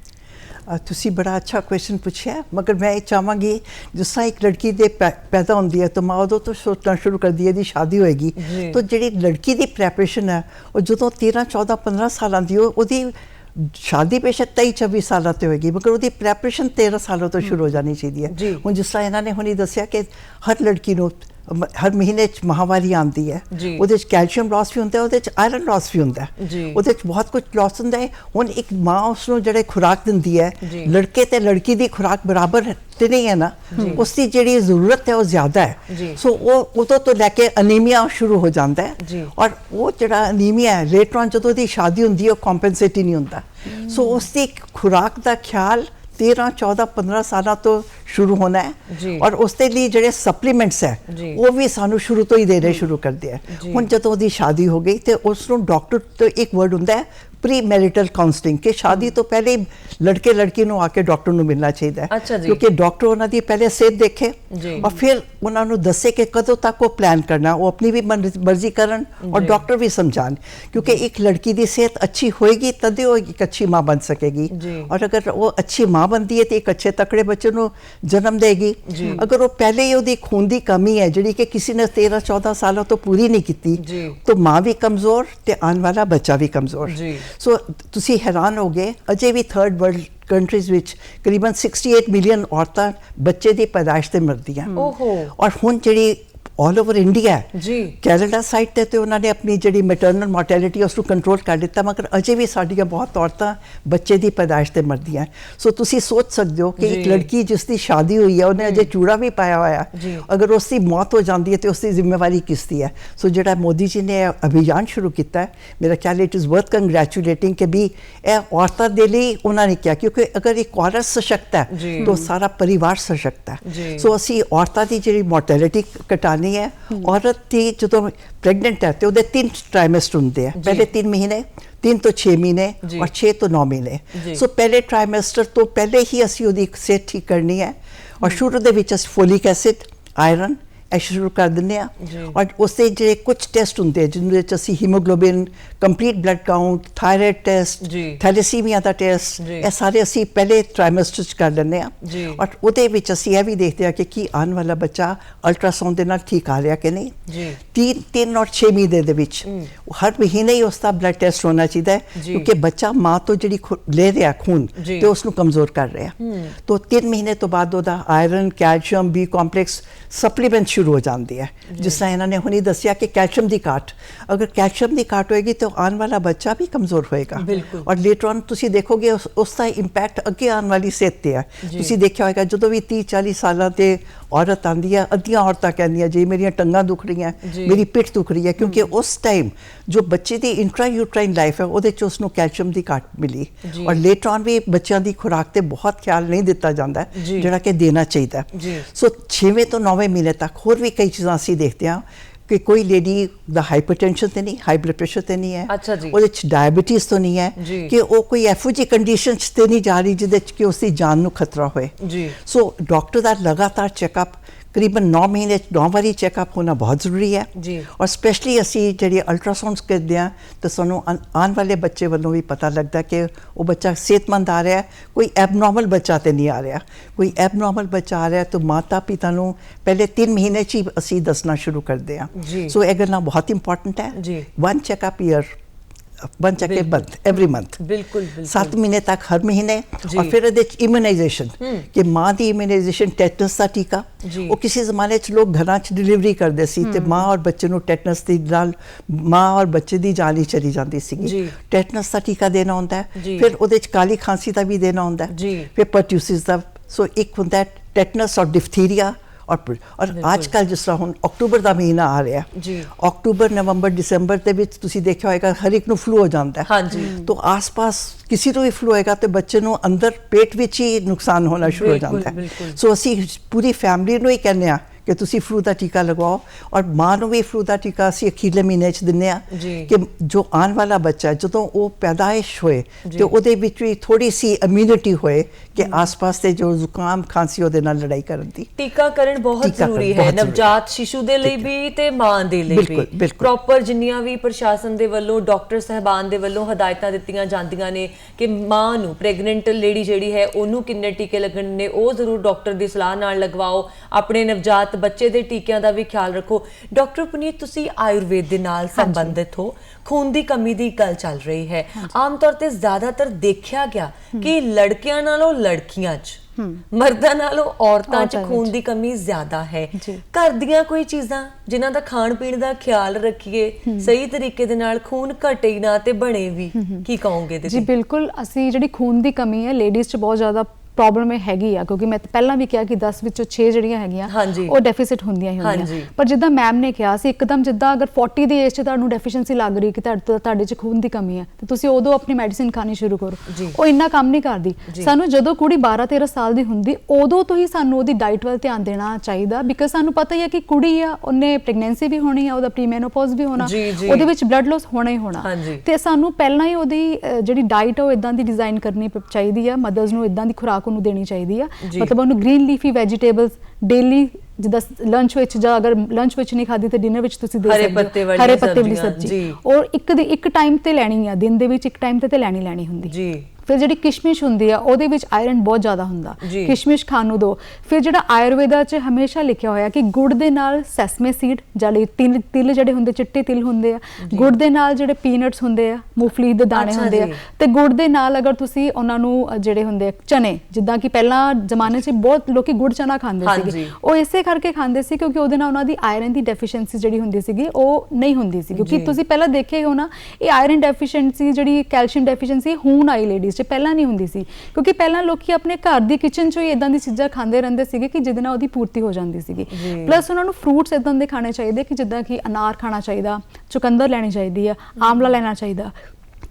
ਤੁਸੀਂ ਬੜਾ ਅੱਛਾ ਕੁਐਸਚਨ ਪੁੱਛਿਆ ਮਗਰ ਮੈਂ ਇਹ ਚਾਹਾਂਗੀ ਜਿਸ ਤਰ੍ਹਾਂ ਇੱਕ ਲੜਕੀ ਦੇ ਪੈਦਾ ਹੁੰਦੀ ਹੈ ਤਾਂ ਮਾਂ ਉਦੋਂ ਤੋਂ ਸੋਚਣਾ ਸ਼ੁਰੂ ਕਰਦੀ ਹੈ ਦੀ ਸ਼ਾਦੀ ਹੋਏਗੀ। ਤਾਂ ਜਿਹੜੀ ਲੜਕੀ ਦੀ ਪ੍ਰੈਪਰੇਸ਼ਨ ਹੈ ਉਹ ਜਦੋਂ 13 14 15 ਸਾਲਾਂ ਦੀ ਉਹਦੀ ਸ਼ਾਦੀ ਬੇਸ਼ੱਕ 23 24 ਸਾਲਾਂ ਤੇ ਹੋਏਗੀ ਮਗਰ ਉਹਦੀ ਪ੍ਰੈਪਰੇਸ਼ਨ 13 ਸਾਲਾਂ ਤੋਂ ਸ਼ੁਰੂ ਹੋ ਜਾਣੀ ਚਾਹੀਦੀ ਹੈ। ਹੁਣ ਜਿਸ ਤਰ੍ਹਾਂ ਇਹਨਾਂ ਨੇ ਹੁਣੀ ਦੱਸਿਆ ਕਿ ਹਰ ਲੜਕੀ ਨੂੰ ਹਰ ਮਹੀਨੇ ਚ ਮਹਾਵਾਰੀ ਆਉਂਦੀ ਹੈ। ਉਹਦੇ ਚ ਕੈਲਸ਼ੀਅਮ ਲਾਸ ਵੀ ਹੁੰਦਾ ਹੈ ਉਹਦੇ ਚ ਆਇਰਨ ਲਾਸ ਵੀ ਹੁੰਦਾ। ਉਹਦੇ ਚ ਬਹੁਤ ਕੁਝ ਲਾਸ ਹੁੰਦਾ ਹੈ ਹੁਣ ਇੱਕ ਮਾਂ ਉਸ ਨੂੰ ਜਿਹੜੇ ਖੁਰਾਕ ਦਿੰਦੀ ਹੈ। ਲੜਕੇ ਤੇ ਲੜਕੀ ਦੀ ਖੁਰਾਕ ਬਰਾਬਰ ਤੇ ਨਹੀਂ ਹੈ ਨਾ ਉਸ ਦੀ ਜਿਹੜੀ ਜ਼ਰੂਰਤ ਹੈ ਉਹ ਜ਼ਿਆਦਾ। ਹੈ ਸੋ ਉਹ ਉਦੋਂ ਤੋਂ ਲੈ ਕੇ ਅਨੀਮੀਆ ਸ਼ੁਰੂ ਹੋ ਜਾਂਦਾ। ਹੈ ਔਰ ਉਹ ਜਿਹੜਾ ਅਨੀਮੀਆ ਹੈ ਲੇਟਰ ਔਨ ਜਦੋਂ ਦੀ ਸ਼ਾਦੀ ਹੁੰਦੀ ਹੈ ਉਹ ਕੰਪਨਸੇਟ ਹੀ ਨਹੀਂ ਹੁੰਦਾ ਸੋ ਉਸ ਦੀ ਖੁਰਾਕ ਦਾ ਖਿਆਲ 13 14 15 ਸਾਲਾਂ ਤੋਂ ਸ਼ੁਰੂ ਹੋਣਾ
ਜੀ।
ਹੈ ਔਰ ਉਸ ਦੇ ਲਈ ਜਿਹੜੇ ਸਪਲੀਮੈਂਟਸ ਹੈ। ਉਹ ਵੀ ਸਾਨੂੰ ਸ਼ੁਰੂ ਤੋਂ ਹੀ ਦੇਣੇ ਸ਼ੁਰੂ ਕਰਦੇ ਆ। ਹੁਣ ਜਦੋਂ ਉਹਦੀ ਸ਼ਾਦੀ ਹੋ ਗਈ ਤੇ ਉਸ ਨੂੰ ਡਾਕਟਰ ਤੋਂ ਇੱਕ ਵਰਡ ਹੁੰਦਾ ਹੈ ਪ੍ਰੀ ਮੈਰਿਟਲ ਕਾਉਂਸਲਿੰਗ ਕਿ ਸ਼ਾਦੀ ਤੋਂ ਪਹਿਲੇ ਲੜਕੇ ਲੜਕੀ ਨੂੰ ਆ ਕੇ ਡਾਕਟਰ ਨੂੰ ਮਿਲਣਾ ਚਾਹੀਦਾ ਹੈ। ਕਿਉਂਕਿ ਡਾਕਟਰ ਉਹਨਾਂ ਦੀ ਪਹਿਲੇ ਸਿਹਤ ਦੇਖੇ। ਔਰ ਫਿਰ ਉਹਨਾਂ ਨੂੰ ਦੱਸੇ ਕਿ ਕਦੋਂ ਤੱਕ ਉਹ ਪਲਾਨ ਕਰਨਾ ਉਹ ਆਪਣੀ ਵੀ ਮਰਜ਼ੀ ਕਰਨ ਔਰ। ਡਾਕਟਰ ਵੀ ਸਮਝਾਣ ਕਿਉਂਕਿ ਇੱਕ ਲੜਕੀ ਦੀ ਸਿਹਤ ਅੱਛੀ ਹੋਏਗੀ ਤਦ ਉਹ ਇੱਕ ਅੱਛੀ ਮਾਂ ਬਣ ਸਕੇਗੀ। ਔਰ ਅਗਰ ਉਹ ਅੱਛੀ ਮਾਂ ਬਣਦੀ ਹੈ ਤੇ ਇੱਕ ਅੱਛੇ ਤਕੜੇ ਬੱਚੇ ਨੂੰ ਜਨਮ ਦੇਗੀ। ਅਗਰ ਉਹ ਪਹਿਲੇ ਹੀ ਉਹਦੀ ਖੂਨ ਦੀ ਕਮੀ ਹੈ ਜਿਹੜੀ ਕਿ ਕਿਸੇ ਨੇ 13 14 ਸਾਲਾਂ ਤੋਂ ਪੂਰੀ ਨਹੀਂ ਕੀਤੀ। ਤਾਂ ਮਾਂ ਵੀ ਕਮਜ਼ੋਰ ਤੇ ਆਉਣ ਵਾਲਾ ਬੱਚਾ ਵੀ ਕਮਜ਼ੋਰ। ਸੋ ਤੁਸੀਂ ਹੈਰਾਨ ਹੋਗੇ ਅਜੇ ਵੀ ਥਰਡ ਵਰਲਡ ਕੰਟਰੀਜ਼ ਵਿੱਚ ਕਰੀਬਨ 68 ਮਿਲੀਅਨ ਔਰਤਾਂ ਬੱਚੇ ਦੀ ਪੈਦਾਇਸ਼ ਤੇ ਮਰਦੀਆਂ
ਓਹੋ।
ਔਰ ਹੁਣ ਜਿਹੜੀ ਆਲ ਓਵਰ ਇੰਡੀਆ
ਜੀ।
ਕੈਨੇਡਾ ਸਾਈਡ ਤੇ ਤੇ ਉਹਨਾਂ ਨੇ ਆਪਣੀ ਜਿਹੜੀ ਮੈਟਰਨਲ ਮੋਰਟੈਲਿਟੀ ਉਸ ਨੂੰ ਕੰਟਰੋਲ ਕਰ ਦਿੱਤਾ ਮਗਰ ਅਜੇ ਵੀ ਸਾਡੀਆਂ ਬਹੁਤ ਔਰਤਾਂ ਬੱਚੇ ਦੀ ਪੈਦਾਇਸ਼ ਤੇ ਮਰਦੀਆਂ ਸੋ ਤੁਸੀਂ ਸੋਚ ਸਕਦੇ ਹੋ ਕਿ ਇੱਕ
ਜੀ।
ਲੜਕੀ ਜਿਸ ਦੀ ਸ਼ਾਦੀ ਹੋਈ ਹੈ ਉਹਨੇ ਅਜੇ ਚੂੜਾ ਵੀ ਪਾਇਆ ਹੋਇਆ
ਜੀ।
ਹੈ ਅਗਰ ਉਸ ਦੀ ਮੌਤ ਹੋ ਜਾਂਦੀ ਹੈ ਤੇ ਉਸ ਦੀ ਜ਼ਿੰਮੇਵਾਰੀ ਕਿਸ ਦੀ ਹੈ ਸੋ ਜਿਹੜਾ ਮੋਦੀ ਜੀ ਨੇ ਇਹ ਅਭਿਆਨ ਸ਼ੁਰੂ ਕੀਤਾ ਹੈ ਮੇਰਾ ਖਿਆਲ ਇਟ ਇਜ਼ ਵਰਥ ਕੰਗ੍ਰੈਚੁਲੇਟਿੰਗ ਕਿ ਵੀ ਇਹ ਔਰਤਾਂ ਦੇ ਲਈ ਉਹਨਾਂ ਨੇ ਕਿਹਾ ਕਿਉਂਕਿ ਅਗਰ ਇੱਕ ਔਰਤ ਸਸ਼ਕਤ ਹੈ
ਜੀ।
ਤਾਂ ਸਾਰਾ ਪਰਿਵਾਰ ਸਸ਼ਕਤ ਹੈ
ਜੀ।
ਸੋ ਅਸੀਂ ਔਰਤਾਂ ਦੀ ਜਿਹੜੀ ਮੋਰਟੈਲਿਟੀ ਘਟਾਣੀ ਹੈ। ਔਰਤ ਦੀ ਜਦੋਂ ਪ੍ਰੈਗਨੈਂਟ ਹੈ ਤੇ ਉਹਦੇ ਤਿੰਨ ਟ੍ਰਾਈਮੈਸਟਰ ਹੁੰਦੇ ਆ। ਪਹਿਲੇ 3 ਮਹੀਨੇ 3 ਤੋਂ 6 ਮਹੀਨੇ। ਔਰ 6 ਤੋਂ 9 ਮਹੀਨੇ। ਸੋ ਪਹਿਲੇ ਟ੍ਰਾਈਮੈਸਟਰ ਤੋਂ ਪਹਿਲੇ ਹੀ ਅਸੀਂ ਉਹਦੀ ਸਿਹਤ ਠੀਕ ਕਰਨੀ ਹੈ। ਔਰ ਸ਼ੁਰੂ ਦੇ ਵਿੱਚ ਅਸੀਂ ਫੋਲਿਕ ਐਸਿਡ ਆਇਰਨ ਇਹ ਸ਼ੁਰੂ ਕਰ ਦਿੰਦੇ ਆ। ਔਰ ਉਸੇ ਜਿਹੜੇ ਕੁਝ ਟੈਸਟ ਹੁੰਦੇ ਆ ਜਿਨ੍ਹਾਂ ਵਿੱਚ ਅਸੀਂ haemoglobin complete blood count thyroid test. Thalassemia ਦਾ ਟੈਸਟ। ਇਹ ਸਾਰੇ ਅਸੀਂ ਪਹਿਲੇ ਟ੍ਰਾਈਮੈਸਟਰ ਚ ਕਰ ਲੈਂਦੇ ਆ। ਔਰ ਉਹਦੇ ਵਿੱਚ ਅਸੀਂ ਇਹ ਵੀ ਦੇਖਦੇ ਆ ਕਿ ਕੀ ਆਉਣ ਵਾਲਾ ਬੱਚਾ ਅਲਟਰਾਸਾਊਂਡ ਦੇ ਨਾਲ ਠੀਕ ਆ ਰਿਹਾ ਕਿ ਨਹੀਂ
ਜੀ।
ਤਿੰਨ ਤਿੰਨ ਔਰ 6 ਮਹੀਨੇ ਦੇ ਵਿੱਚ ਹਰ ਮਹੀਨੇ ਹੀ ਉਸ ਦਾ ਬਲੱਡ ਟੈਸਟ ਹੋਣਾ ਚਾਹੀਦਾ ਹੈ। ਕਿਉਂਕਿ ਬੱਚਾ ਮਾਂ ਤੋਂ ਜਿਹੜੀ ਲੈ ਰਿਹਾ ਖੂਨ। ਤੇ ਉਸ ਨੂੰ ਕਮਜ਼ੋਰ ਕਰ ਰਿਹਾ ਤੋਂ 3 ਮਹੀਨੇ ਤੋਂ ਬਾਅਦ ਉਹਦਾ iron calcium B complex supplement ਸ਼ੁਰੂ ਹੋ ਜਾਂਦੀ ਹੈ ਜਿਸ ਤਰ੍ਹਾਂ ਇਹਨਾਂ ਨੇ ਹੁਣੀ ਦੱਸਿਆ ਕਿ ਕੈਲਸ਼ੀਅਮ ਦੀ ਘਾਟ ਅਗਰ ਕੈਲਸ਼ੀਅਮ ਦੀ ਘਾਟ ਹੋਏਗੀ ਤਾਂ ਆਉਣ ਵਾਲਾ ਬੱਚਾ ਵੀ ਕਮਜ਼ੋਰ ਹੋਏਗਾ। ਔਰ ਲੇਟਰ ਔਨ ਤੁਸੀਂ ਦੇਖੋਗੇ ਉਸ, ਦਾ ਇੰਪੈਕਟ ਅੱਗੇ ਆਉਣ ਵਾਲੀ ਸਿਹਤ ਤੇ ਹੈ। ਤੁਸੀਂ ਦੇਖਿਆ ਹੋਏਗਾ ਜਦੋਂ ਵੀ 30 40 ਸਾਲਾਂ ਤੇ ਔਰਤ ਆਂਦੀ ਹੈ ਅੱਧੀਆਂ ਔਰਤਾਂ ਕਹਿੰਦੀਆਂ ਜੀ ਮੇਰੀਆਂ ਟੰਗਾਂ ਦੁਖ ਰਹੀਆਂ। ਮੇਰੀ ਪਿੱਠ ਦੁਖ ਰਹੀ ਹੈ ਕਿਉਂਕਿ ਉਸ ਟਾਈਮ ਜੋ ਬੱਚੇ ਦੀ ਇੰਟਰਾ ਯੂਟਰਾਈਨ ਲਾਈਫ ਹੈ ਉਹਦੇ ਚ ਉਸ ਨੂੰ ਕੈਲਸ਼ੀਅਮ ਦੀ ਘਾਟ ਮਿਲੀ। ਔਰ ਲੇਟਰ ਔਨ ਵੀ ਬੱਚਿਆਂ ਦੀ ਖੁਰਾਕ ਤੇ ਬਹੁਤ ਖਿਆਲ ਨਹੀਂ ਦਿੱਤਾ ਜਾਂਦਾ। ਜਿਹੜਾ ਕਿ ਦੇਣਾ ਚਾਹੀਦਾ। ਸੋ 6ਵੇਂ ਤੋਂ 9ਵੇਂ ਮਹੀਨੇ ਤੱਕ ਹੋਰ ਵੀ ਕਈ ਚੀਜ਼ਾਂ ਅਸੀਂ ਦੇਖਦੇ ਹਾਂ ਕਿ ਕੋਈ ਲੇਡੀ ਦਾ ਹਾਈਪਰਟੈਂਸ਼ਨ ਤੇ ਨਹੀਂ ਹਾਈ ਬਲੱਡ ਪ੍ਰੈਸ਼ਰ ਤੇ ਨਹੀਂ ਹੈ
ਅੱਛਾ ਜੀ।
ਉਹਦੇ ਚ ਡਾਇਬੀਟੀਜ਼ ਤੋਂ ਨਹੀਂ ਹੈ
ਜੀ।
ਕਿ ਉਹ ਕੋਈ ਇਹੋ ਜਿਹੀ ਕੰਡੀਸ਼ਨ ਤੇ ਨਹੀਂ ਜਾ ਰਹੀ ਜਿਹਦੇ ਚ ਕਿ ਉਸ ਦੀ ਜਾਨ ਨੂੰ ਖਤਰਾ ਹੋਏ
ਜੀ।
ਸੋ ਡਾਕਟਰ ਦਾ ਲਗਾਤਾਰ ਚੈੱਕਅਪ ਕਰੀਬਨ 9 ਮਹੀਨੇ 'ਚ 9 ਵਾਰੀ ਚੈੱਕਅਪ ਹੋਣਾ ਬਹੁਤ ਜ਼ਰੂਰੀ ਹੈ
ਜੀ।
ਔਰ ਸਪੈਸ਼ਲੀ ਅਸੀਂ ਜਿਹੜੇ ਅਲਟਰਾਸਾਊਂਡਸ ਕਰਦੇ ਹਾਂ ਤਾਂ ਸਾਨੂੰ ਆਉਣ- ਵਾਲੇ ਬੱਚੇ ਵੱਲੋਂ ਵੀ ਪਤਾ ਲੱਗਦਾ ਕਿ ਉਹ ਬੱਚਾ ਸਿਹਤਮੰਦ ਆ ਰਿਹਾ ਕੋਈ ਐਬਨੋਰਮਲ ਬੱਚਾ ਤੇ ਨਹੀਂ ਆ ਰਿਹਾ ਕੋਈ ਐਬਨੋਰਮਲ ਬੱਚਾ ਆ ਰਿਹਾ ਤਾਂ ਮਾਤਾ ਪਿਤਾ ਨੂੰ ਪਹਿਲੇ 3 ਮਹੀਨੇ 'ਚ ਅਸੀਂ ਦੱਸਣਾ ਸ਼ੁਰੂ ਕਰਦੇ
ਜੀ।
ਸੋ ਇਹ ਗੱਲਾਂ ਬਹੁਤ ਇੰਪੋਰਟੈਂਟ ਹੈ। ਵਨ ਚੈੱਕਅਪ ਈਅਰ ਚੈੱਕਅਪ
ਬਿਲਕੁਲ।
ਮੰਥ ਐਵਰੀ ਮੰਥ
ਬਿਲਕੁਲ ਬਿਲਕੁਲ
7 ਮਹੀਨੇ ਤੱਕ ਹਰ ਮਹੀਨੇ। ਔਰ ਫਿਰ ਇਹਦੇ ਚ ਇਮਿਊਨਾਈਜੇਸ਼ਨ ਕਿ ਮਾਂ ਦੀ ਇਮਿਊਨਾਈਜੇਸ਼ਨ ਟੈਟਨਸ ਦਾ ਟੀਕਾ
ਜੀ।
ਉਹ ਕਿਸੇ ਜ਼ਮਾਨੇ ਚ ਲੋਕ ਘਰਾਂ ਚ ਡਿਲੀਵਰੀ ਕਰਦੇ ਸੀ ਤੇ ਮਾਂ ਔਰ ਬੱਚੇ ਨੂੰ ਟੈਟਨਸ ਦੀ ਨਾਲ ਮਾਂ ਔਰ ਬੱਚੇ ਦੀ ਜਾਨ ਹੀ ਚਲੀ ਜਾਂਦੀ
ਜੀ।
ਸੀਗੀ ਟੈਟਨਸ ਦਾ ਟੀਕਾ ਦੇਣਾ ਹੁੰਦਾ ਹੈ
ਜੀ।
ਫਿਰ ਉਹਦੇ ਚ ਕਾਲੀ ਖਾਂਸੀ ਦਾ ਵੀ ਦੇਣਾ ਹੁੰਦਾ ਹੈ
ਜੀ।
ਫਿਰ ਪਰਟਿਊਸਿਸ ਦਾ ਸੋ ਇੱਕ ਹੁੰਦਾ ਹੈ ਟੈਟਨਸ ਔਰ ਡਿਫਥੀਰੀਆ ਔਰ ਔਰ ਅੱਜ ਕੱਲ ਜਿਸ ਤਰ੍ਹਾਂ ਹੁਣ ਅਕਤੂਬਰ ਦਾ ਮਹੀਨਾ ਆ ਰਿਹਾ।
ਜੀ।
ਅਕਤੂਬਰ ਨਵੰਬਰ ਦਸੰਬਰ ਦੇ ਵਿੱਚ ਤੁਸੀਂ ਦੇਖਿਆ ਹੋਏਗਾ ਹਰ ਇੱਕ ਨੂੰ ਫਲੂ ਹੋ ਜਾਂਦਾ ਹੈ। ਤਾਂ ਆਸ-ਪਾਸ ਕਿਸੇ ਤੋਂ ਵੀ ਫਲੂ ਹੋਏਗਾ ਤੇ ਬੱਚੇ ਨੂੰ ਅੰਦਰ ਪੇਟ ਵਿੱਚ ਹੀ ਨੁਕਸਾਨ ਹੋਣਾ ਸ਼ੁਰੂ ਹੋ ਜਾਂਦਾ ਹੈ। ਸੋ ਅਸੀਂ ਪੂਰੀ ਫੈਮਿਲੀ ਨੂੰ ਹੀ ਕਹਿੰਦੇ ਆ ਕਿ ਤੁਸੀਂ ਫਲੂ ਦਾ ਟੀਕਾ ਲਗਵਾਓ ਔਰ ਮਾਂ ਨੂੰ ਵੀ ਫਲੂ ਦਾ ਟੀਕਾ ਅਸੀਂ ਅਖੀਰਲੇ ਮਹੀਨੇ ਚ ਦਿੰਦੇ ਆ। ਕਿ ਜੋ ਆਉਣ ਵਾਲਾ ਬੱਚਾ ਜਦੋਂ ਉਹ ਪੈਦਾਇਸ਼ ਹੋਏ। ਤੇ ਉਹਦੇ ਵਿੱਚ ਵੀ ਥੋੜੀ ਸੀ ਇਮਿਊਨਿਟੀ ਹੋਏ ਕਿ ਆਸ-ਪਾਸ ਦੇ ਜੋ ਜ਼ੁਕਾਮ ਖਾਂਸੀ ਉਹਦੇ ਨਾਲ ਲੜਾਈ ਕਰਨ ਦੀ
ਟੀਕਾਕਰਨ ਬਹੁਤ ਜ਼ਰੂਰੀ ਹੈ ਨਵਜਾਤ ਸ਼ਿਸ਼ੂ ਦੇ ਲਈ ਵੀ ਤੇ ਮਾਂ ਦੇ ਲਈ ਵੀ। ਪ੍ਰੋਪਰ ਜਿੰਨੀਆਂ ਵੀ ਪ੍ਰਸ਼ਾਸਨ ਦੇ ਵੱਲੋਂ ਡਾਕਟਰ ਸਹਿਬਾਨ ਦੇ ਵੱਲੋਂ ਹਦਾਇਤਾਂ ਦਿੱਤੀਆਂ ਜਾਂਦੀਆਂ ਨੇ ਕਿ ਮਾਂ ਨੂੰ ਪ੍ਰੈਗਨੈਂਟ ਲੇਡੀ ਜਿਹੜੀ ਹੈ ਉਹਨੂੰ ਕਿੰਨੇ ਟੀਕੇ ਲੱਗਣ ਨੇ ਉਹ ਜ਼ਰੂਰ ਡਾਕਟਰ ਦੀ ਸਲਾਹ ਨਾਲ ਲਗਵਾਓ ਆਪਣੇ ਨਵਜਾਤ ਬੱਚੇ ਦੇ ਟੀਕਿਆਂ ਦਾ ਵੀ ਖਿਆਲ ਰੱਖੋ। ਡਾਕਟਰ ਪੁਨੀਤ ਤੁਸੀਂ ਆਯੁਰਵੇਦ ਦੇ ਨਾਲ ਸੰਬੰਧਿਤ ਹੋ। ਖੂਨ ਦੀ ਕਮੀ ਦੀ ਗੱਲ ਚੱਲ ਰਹੀ ਹੈ। ਆਮ ਤੌਰ ਤੇ ਜ਼ਿਆਦਾਤਰ ਦੇਖਿਆ ਗਿਆ ਕਿ ਲੜਕਿਆਂ ਨਾਲੋਂ ਲੜਕੀਆਂ 'ਚ ਮਰਦਾਂ ਨਾਲੋਂ ਔਰਤਾਂ 'ਚ ਖੂਨ ਦੀ ਕਮੀ ਜ਼ਿਆਦਾ ਹੈ। ਘਰ ਦੀਆਂ ਕੋਈ ਚੀਜ਼ਾਂ ਜਿਨ੍ਹਾਂ ਦਾ ਖਾਣ ਪੀਣ ਦਾ ਖਿਆਲ ਰੱਖੀਏ ਸਹੀ ਤਰੀਕੇ ਦੇ ਨਾਲ ਖੂਨ ਘਟੇ ਨਾ ਤੇ ਬਣੇ ਵੀ। ਕੀ ਕਹੋਗੇ
ਜੀ ਬਿਲਕੁਲ ਅਸੀਂ ਜਿਹੜੀ ਖੂਨ ਦੀ ਕਮੀ ਹੈ ਲੇਡੀਜ਼ 'ਚ ਬਹੁਤ ਜ਼ਿਆਦਾ ਪ੍ਰੋਬਲਮ ਇਹ ਹੈਗੀ ਆ ਕਿਉਂਕਿ ਮੈਂ ਪਹਿਲਾਂ ਵੀ ਕਿਹਾ ਕਿ 10 ਵਿੱਚੋਂ 6 ਜਿਹੜੀਆਂ ਹੈਗੀਆਂ। ਉਹ ਡੈਫੀਸਿਟ ਹੁੰਦੀਆਂ ਹੀ। ਹੁੰਦੀਆਂ ਪਰ ਜਿੱਦਾਂ ਮੈਮ ਨੇ ਕਿਹਾ ਸੀ ਇੱਕਦਮ ਜਿੱਦਾਂ ਅਗਰ 40 ਦੀ ਏਜ 'ਚ ਤੁਹਾਨੂੰ ਡੈਫੀਸ਼ੀਐਂਸੀ ਲੱਗ ਰਹੀ ਕਿ ਤੁਹਾਡੇ 'ਚ ਖੂਨ ਦੀ ਕਮੀ ਹੈ ਤੇ ਤੁਸੀਂ ਉਦੋਂ ਆਪਣੀ ਮੈਡੀਸਿਨ ਖਾਣੀ ਸ਼ੁਰੂ ਕਰੋ। ਉਹ ਇੰਨਾ ਕੰਮ ਨਹੀਂ ਕਰਦੀ। ਸਾਨੂੰ ਜਦੋਂ ਕੁੜੀ 12 13 ਸਾਲ ਦੀ ਹੁੰਦੀ ਉਦੋਂ ਤੋਂ ਹੀ ਸਾਨੂੰ ਉਹਦੀ ਡਾਈਟ ਵੱਲ ਧਿਆਨ ਦੇਣਾ ਚਾਹੀਦਾ ਬਿਕਾਜ਼ ਸਾਨੂੰ ਪਤਾ ਹੀ ਹੈ ਕਿ ਕੁੜੀ ਆ ਉਹਨੇ ਪ੍ਰੈਗਨੈਂਸੀ ਵੀ ਹੋਣੀ ਆ ਉਹਦਾ ਪ੍ਰੀਮੈਨੋਪੌਜ਼ ਵੀ ਹੋਣਾ। ਉਹਦੇ ਵਿੱਚ ਬਲੱਡ ਲਾਸ ਹੋਣਾ ਹੀ ਹੋਣਾ। ਤੇ ਸਾਨੂੰ ਪਹਿਲਾਂ ਹੀ ਉਹਦੀ ਜਿਹੜੀ ਡਾਈਟ ਆ ਉਹ ਇਦਾਂ ਦੀ ਡਿਜ਼ਾਈਨ ਕਰਨੀ ਚਾਹੀਦੀ ਆ ਮਦਰਸ ਨੂੰ ਇਦਾਂ ਦੀ ਖੁਰਾਕ ਉਹਨੂੰ ਦੇਣੀ ਚਾਹੀਦੀ ਆ। ਮਤਲਬ ਉਹਨੂੰ ਗ੍ਰੀਨ ਲੀਫੀ ਵੈਜੀਟੇਬਲਸ ਡੇਲੀ ਜਿੱਦਾਂ ਲੰਚ ਵਿੱਚ ਜਾਂ ਅਗਰ ਲੰਚ ਵਿੱਚ ਨਹੀਂ ਖਾਦੀ ਤੇ ਡਿਨਰ ਵਿੱਚ ਤੁਸੀਂ ਦੇ
ਹਰੇ
ਸਕਦੇ ਹੋ।
ਪੱਤੇ
ਹਰੇ ਪੱਤੇ ਵਾਲੀ ਸਬਜ਼ੀ। ਔਰ ਇੱਕ ਦੀ ਇੱਕ ਟਾਈਮ ਤੇ ਲੈਣੀ ਆ ਦਿਨ ਦੇ ਵਿੱਚ ਇੱਕ ਟਾਈਮ ਤੇ ਤੇ ਲੈਣੀ ਲੈਣੀ ਹੁੰਦੀ
ਜੀ
ਫਿਰ ਜਿਹੜੀ ਕਿਸ਼ਮਿਸ਼ ਹੁੰਦੀ ਆ ਉਹਦੇ ਵਿੱਚ ਆਇਰਨ ਬਹੁਤ ਜ਼ਿਆਦਾ ਹੁੰਦਾ। ਕਿਸ਼ਮਿਸ਼ ਖਾਣ ਨੂੰ ਦੋ ਫਿਰ ਜਿਹੜਾ ਆਯੁਰਵੇਦਾ 'ਚ ਹਮੇਸ਼ਾ ਲਿਖਿਆ ਹੋਇਆ ਕਿ ਗੁੜ ਦੇ ਨਾਲ ਸੈਸਮੇ ਸੀਡ ਜਿਹੜੇ ਤਿਲ ਤਿਲ ਜਿਹੜੇ ਹੁੰਦੇ ਚਿੱਟੇ ਤਿਲ ਹੁੰਦੇ ਆ ਗੁੜ ਦੇ ਨਾਲ ਜਿਹੜੇ ਪੀਨਟਸ ਹੁੰਦੇ ਆ ਮੂੰਗਫਲੀ ਦੇ ਦਾਣੇ ਹੁੰਦੇ ਆ। ਤੇ ਗੁੜ ਦੇ ਨਾਲ ਅਗਰ ਤੁਸੀਂ ਉਹਨਾਂ ਨੂੰ ਜਿਹੜੇ ਹੁੰਦੇ ਚਨੇ ਜਿੱਦਾਂ ਕਿ ਪਹਿਲਾਂ ਜ਼ਮਾਨੇ 'ਚ ਬਹੁਤ ਲੋਕੀ ਗੁੜ ਚਨਾ ਖਾਂਦੇ
ਹਾਂਜੀ।
ਉਹ ਇਸੇ ਕਰਕੇ ਖਾਂਦੇ ਸੀ ਕਿਉਂਕਿ ਉਹਦੇ ਨਾਲ ਉਹਨਾਂ ਦੀ ਆਇਰਨ ਦੀ ਡੈਫੀਸ਼ੀਐਂਸੀ ਜਿਹੜੀ ਹੁੰਦੀ ਸੀਗੀ ਉਹ ਨਹੀਂ ਹੁੰਦੀ ਸੀ। ਕਿਉਂਕਿ। ਤੁਸੀਂ ਪਹਿਲਾਂ ਦੇਖਿਆ ਹੀ ਹੋਣਾ ਇਹ ਆਇਰਨ ਡੈਫੀਸ਼ੀਐਂਸੀ ਜਿਹੜੀ ਕੈਲਸ਼ੀਅਮ ਡੈਫੀਸ਼ੀਐਂਸੀ ਹੁਣ ਆਈ ਲੇਡੀਜ਼ 'ਚ ਪਹਿਲਾਂ ਨਹੀਂ ਹੁੰਦੀ ਸੀ। ਕਿਉਂਕਿ ਪਹਿਲਾਂ ਲੋਕੀ ਆਪਣੇ ਘਰ ਦੀ ਕਿਚਨ 'ਚੋਂ ਹੀ ਇਦਾਂ ਦੀ ਚੀਜ਼ਾਂ ਖਾਂਦੇ ਰਹਿੰਦੇ ਸੀਗੇ ਕਿ ਜਿਹਦੇ ਨਾਲ ਉਹਦੀ ਪੂਰਤੀ ਹੋ ਜਾਂਦੀ ਸੀਗੀ। ਪਲੱਸ ਉਹਨਾਂ ਨੂੰ ਫਰੂਟਸ ਇਦਾਂ ਦੇ ਖਾਣੇ ਚਾਹੀਦੇ ਕਿ ਜਿੱਦਾਂ ਕਿ ਅਨਾਰ ਖਾਣਾ ਚਾਹੀਦਾ ਚੁਕੰਦਰ ਲੈਣੀ ਚਾਹੀਦੀ ਆ ਆਮਲਾ ਲੈਣਾ ਚਾਹੀਦਾ।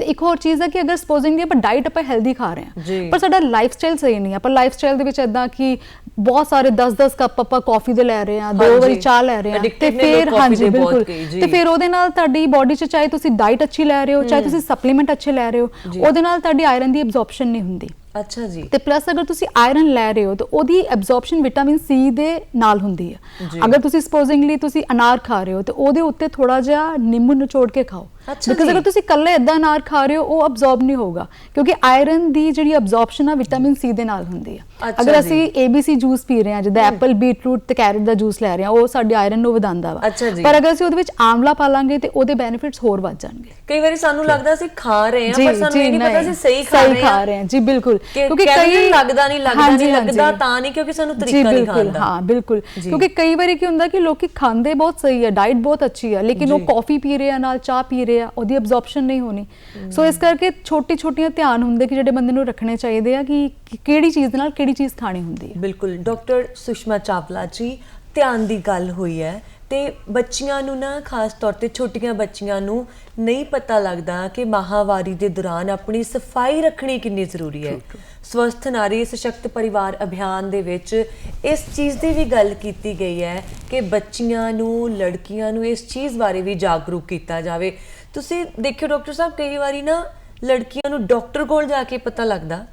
ਤੇ ਇੱਕ ਹੋਰ ਚੀਜ਼ ਹੈ ਕਿ ਅਗਰ ਸਪੋਜ਼ਿੰਗਲੀ ਆਪਾਂ ਡਾਈਟ ਆਪਾਂ ਹੈਲਦੀ ਖਾ ਰਹੇ। ਹਾਂ ਪਰ ਸਾਡਾ ਲਾਈਫ ਸਟਾਈਲ ਸਹੀ ਨਹੀਂ ਹੈ ਪਰ ਲਾਈਫ ਸਟਾਈਲ ਦੇ ਵਿੱਚ ਇਦਾਂ ਕਿ ਬਹੁਤ ਸਾਰੇ 10-10 ਕੱਪ ਆਪਾਂ ਕਾਫੀ ਦੇ ਲੈ ਰਹੇ ਹਾਂ ਦੋ। ਵਾਰੀ ਚਾਹ ਲੈ ਰਹੇ ਹਾਂ
ਨੇ
ਫਿਰ ਹਾਂਜੀ
ਦੇ
ਬਿਲਕੁਲ। ਤੇ ਫਿਰ ਉਹਦੇ ਨਾਲ ਤੁਹਾਡੀ ਬਾਡੀ 'ਚ ਚਾਹੇ ਤੁਸੀਂ ਡਾਈਟ ਅੱਛੀ ਲੈ ਰਹੇ ਹੋ ਚਾਹੇ ਤੁਸੀਂ ਸਪਲੀਮੈਂਟ ਅੱਛੇ ਲੈ ਰਹੇ ਹੋ। ਉਹਦੇ ਨਾਲ ਤੁਹਾਡੀ ਆਇਰਨ ਦੀ ਐਬਜ਼ੌਰਪਸ਼ਨ ਨਹੀਂ ਹੁੰਦੀ
ਅੱਛਾ ਜੀ
ਤੇ ਪਲੱਸ ਅਗਰ ਤੁਸੀਂ ਆਇਰਨ ਲੈ ਰਹੇ ਹੋ ਤਾਂ ਉਹਦੀ ਐਬਜ਼ੌਰਪਸ਼ਨ ਵਿਟਾਮਿਨ ਸੀ ਦੇ ਨਾਲ ਹੁੰਦੀ ਹੈ। ਅਗਰ ਤੁਸੀਂ ਸਪੋਜ਼ਿੰਗਲੀ ਤੁਸੀਂ ਅਨਾਰ ਖਾ ਰਹੇ ਹੋ ਤੇ ਉਹਦੇ ਉੱਤੇ ਥੋੜਾ ਜਿਹਾ ਨਿੰਬੂ ਨਿਚੋੜ ਕੇ ਖਾਓ ਬਿਕਾਜ਼। ਅਗਰ ਤੁਸੀਂ ਇਕੱਲੇ ਇਦਾਂ ਅਨਾਰ ਖਾ ਰਹੇ ਹੋ ਉਹ ਅਬਜ਼ੌਰਬ ਨਹੀਂ ਹੋਊਗਾ ਕਿਉਂਕਿ ਆਇਰਨ ਦੀ ਜਿਹੜੀ ਅਬਜ਼ੌਰਪਸ਼ਨ ਆ ਵਿਟਾਮਿਨ ਸੀ ਦੇ ਨਾਲ ਹੁੰਦੀ
ਅੱਛਾ
ਅਗਰ। ਅਸੀਂ ABC ਜੂਸ ਪੀ ਰਹੇ ਹਾਂ ਜਿੱਦਾਂ ਐਪਲ ਬੀਟਰੂਟ ਤੇ ਕੈਰਟ ਦਾ ਜੂਸ ਲੈ ਰਹੇ ਹਾਂ ਉਹ ਸਾਡੇ ਆਇਰਨ ਨੂੰ ਵਧਾਉਂਦਾ ਵਾ। ਪਰ ਅਗਰ ਅਸੀਂ ਉਹਦੇ ਵਿੱਚ ਆਮਲਾ ਪਾ ਲਾਂਗੇ ਤੇ ਉਹਦੇ ਬੈਨੀਫਿਟਸ ਹੋਰ ਵੱਧ ਜਾਣਗੇ
ਕਈ ਵਾਰੀ ਸਾਨੂੰ ਲੱਗਦਾ ਅਸੀਂ ਖਾ ਰਹੇ ਹਾਂ ਪਰ ਸਾਨੂੰ ਇਹ ਨਹੀਂ ਪਤਾ। ਅਸੀਂ ਸਹੀ ਖਾ ਰਹੇ ਹਾਂ
ਰਹੇ ਹਾਂ ਜੀ ਬਿਲਕੁਲ
ਕਿਉਂਕਿ ਕਈ ਲੱਗਦਾ ਨਹੀਂ ਲੱਗਦਾ ਨਹੀਂ। ਲੱਗਦਾ ਤਾਂ ਨਹੀਂ ਕਿਉਂਕਿ ਸਾਨੂੰ ਤਰੀਕਾ ਨਹੀਂ
ਬਿਲਕੁਲ
ਖਾਣ ਦਾ
ਹਾਂ ਬਿਲਕੁਲ। ਕਿਉਂਕਿ ਕਈ ਵਾਰੀ ਕੀ ਹੁੰਦਾ ਕਿ ਲੋਕੀ ਖਾਂਦੇ ਬਹੁਤ ਸਹੀ ਹੈ ਡਾਈਟ ਬਹੁਤ ਅੱਛੀ ਹੈ ਲੇਕਿਨ ਉਹ। ਕਾਫੀ ਪੀ ਰਹੇ ਆ ਨਾਲ ਚਾਹ ਪੀ ਰਹੇ ਆ ਉਹਦੀ ਅਬਜ਼ੌਰਪਸ਼ਨ ਨਹੀਂ ਹੋਣੀ। ਸੋ ਇਸ ਕਰਕੇ ਛੋਟੀ ਛੋਟੀਆਂ ਧਿਆਨ ਹੁੰਦੇ ਕਿ ਜਿਹੜੇ ਬੰਦੇ ਨੂੰ ਰੱਖਣੇ ਚਾਹੀਦੇ ਆ ਕਿ ਕਿ ਕਿਹੜੀ ਚੀਜ਼ ਦੇ ਨਾਲ ਕਿਹੜੀ ਚੀਜ਼ ਖਾਣੀ ਹੁੰਦੀ ਹੈ
ਬਿਲਕੁਲ। ਡਾਕਟਰ ਸੁਸ਼ਮਾ ਚਾਵਲਾ ਜੀ ਧਿਆਨ ਦੀ ਗੱਲ ਹੋਈ ਹੈ ਤੇ ਬੱਚੀਆਂ ਨੂੰ ਨਾ ਖਾਸ ਤੌਰ ਤੇ ਛੋਟੀਆਂ ਬੱਚੀਆਂ ਨੂੰ ਨਹੀਂ ਪਤਾ ਲੱਗਦਾ ਕਿ ਮਾਹਵਾਰੀ ਦੇ ਦੌਰਾਨ ਆਪਣੀ ਸਫ਼ਾਈ ਰੱਖਣੀ ਕਿੰਨੀ ਜ਼ਰੂਰੀ ਹੈ। ਸਵਸਥ ਨਾਰੀ ਸਸ਼ਕਤ ਪਰਿਵਾਰ ਅਭਿਆਨ ਦੇ ਵਿੱਚ ਇਸ ਚੀਜ਼ ਦੀ ਵੀ ਗੱਲ ਕੀਤੀ ਗਈ ਹੈ ਕਿ ਬੱਚੀਆਂ ਨੂੰ ਲੜਕੀਆਂ ਨੂੰ ਇਸ ਚੀਜ਼ ਬਾਰੇ ਵੀ ਜਾਗਰੂਕ ਕੀਤਾ ਜਾਵੇ। ਤੁਸੀਂ ਦੇਖਿਓ ਡਾਕਟਰ ਸਾਹਿਬ ਕਈ ਵਾਰੀ ਨਾ ਲੜਕੀਆਂ ਨੂੰ ਡਾਕਟਰ ਕੋਲ ਜਾ ਕੇ ਪਤਾ ਲੱਗਦਾ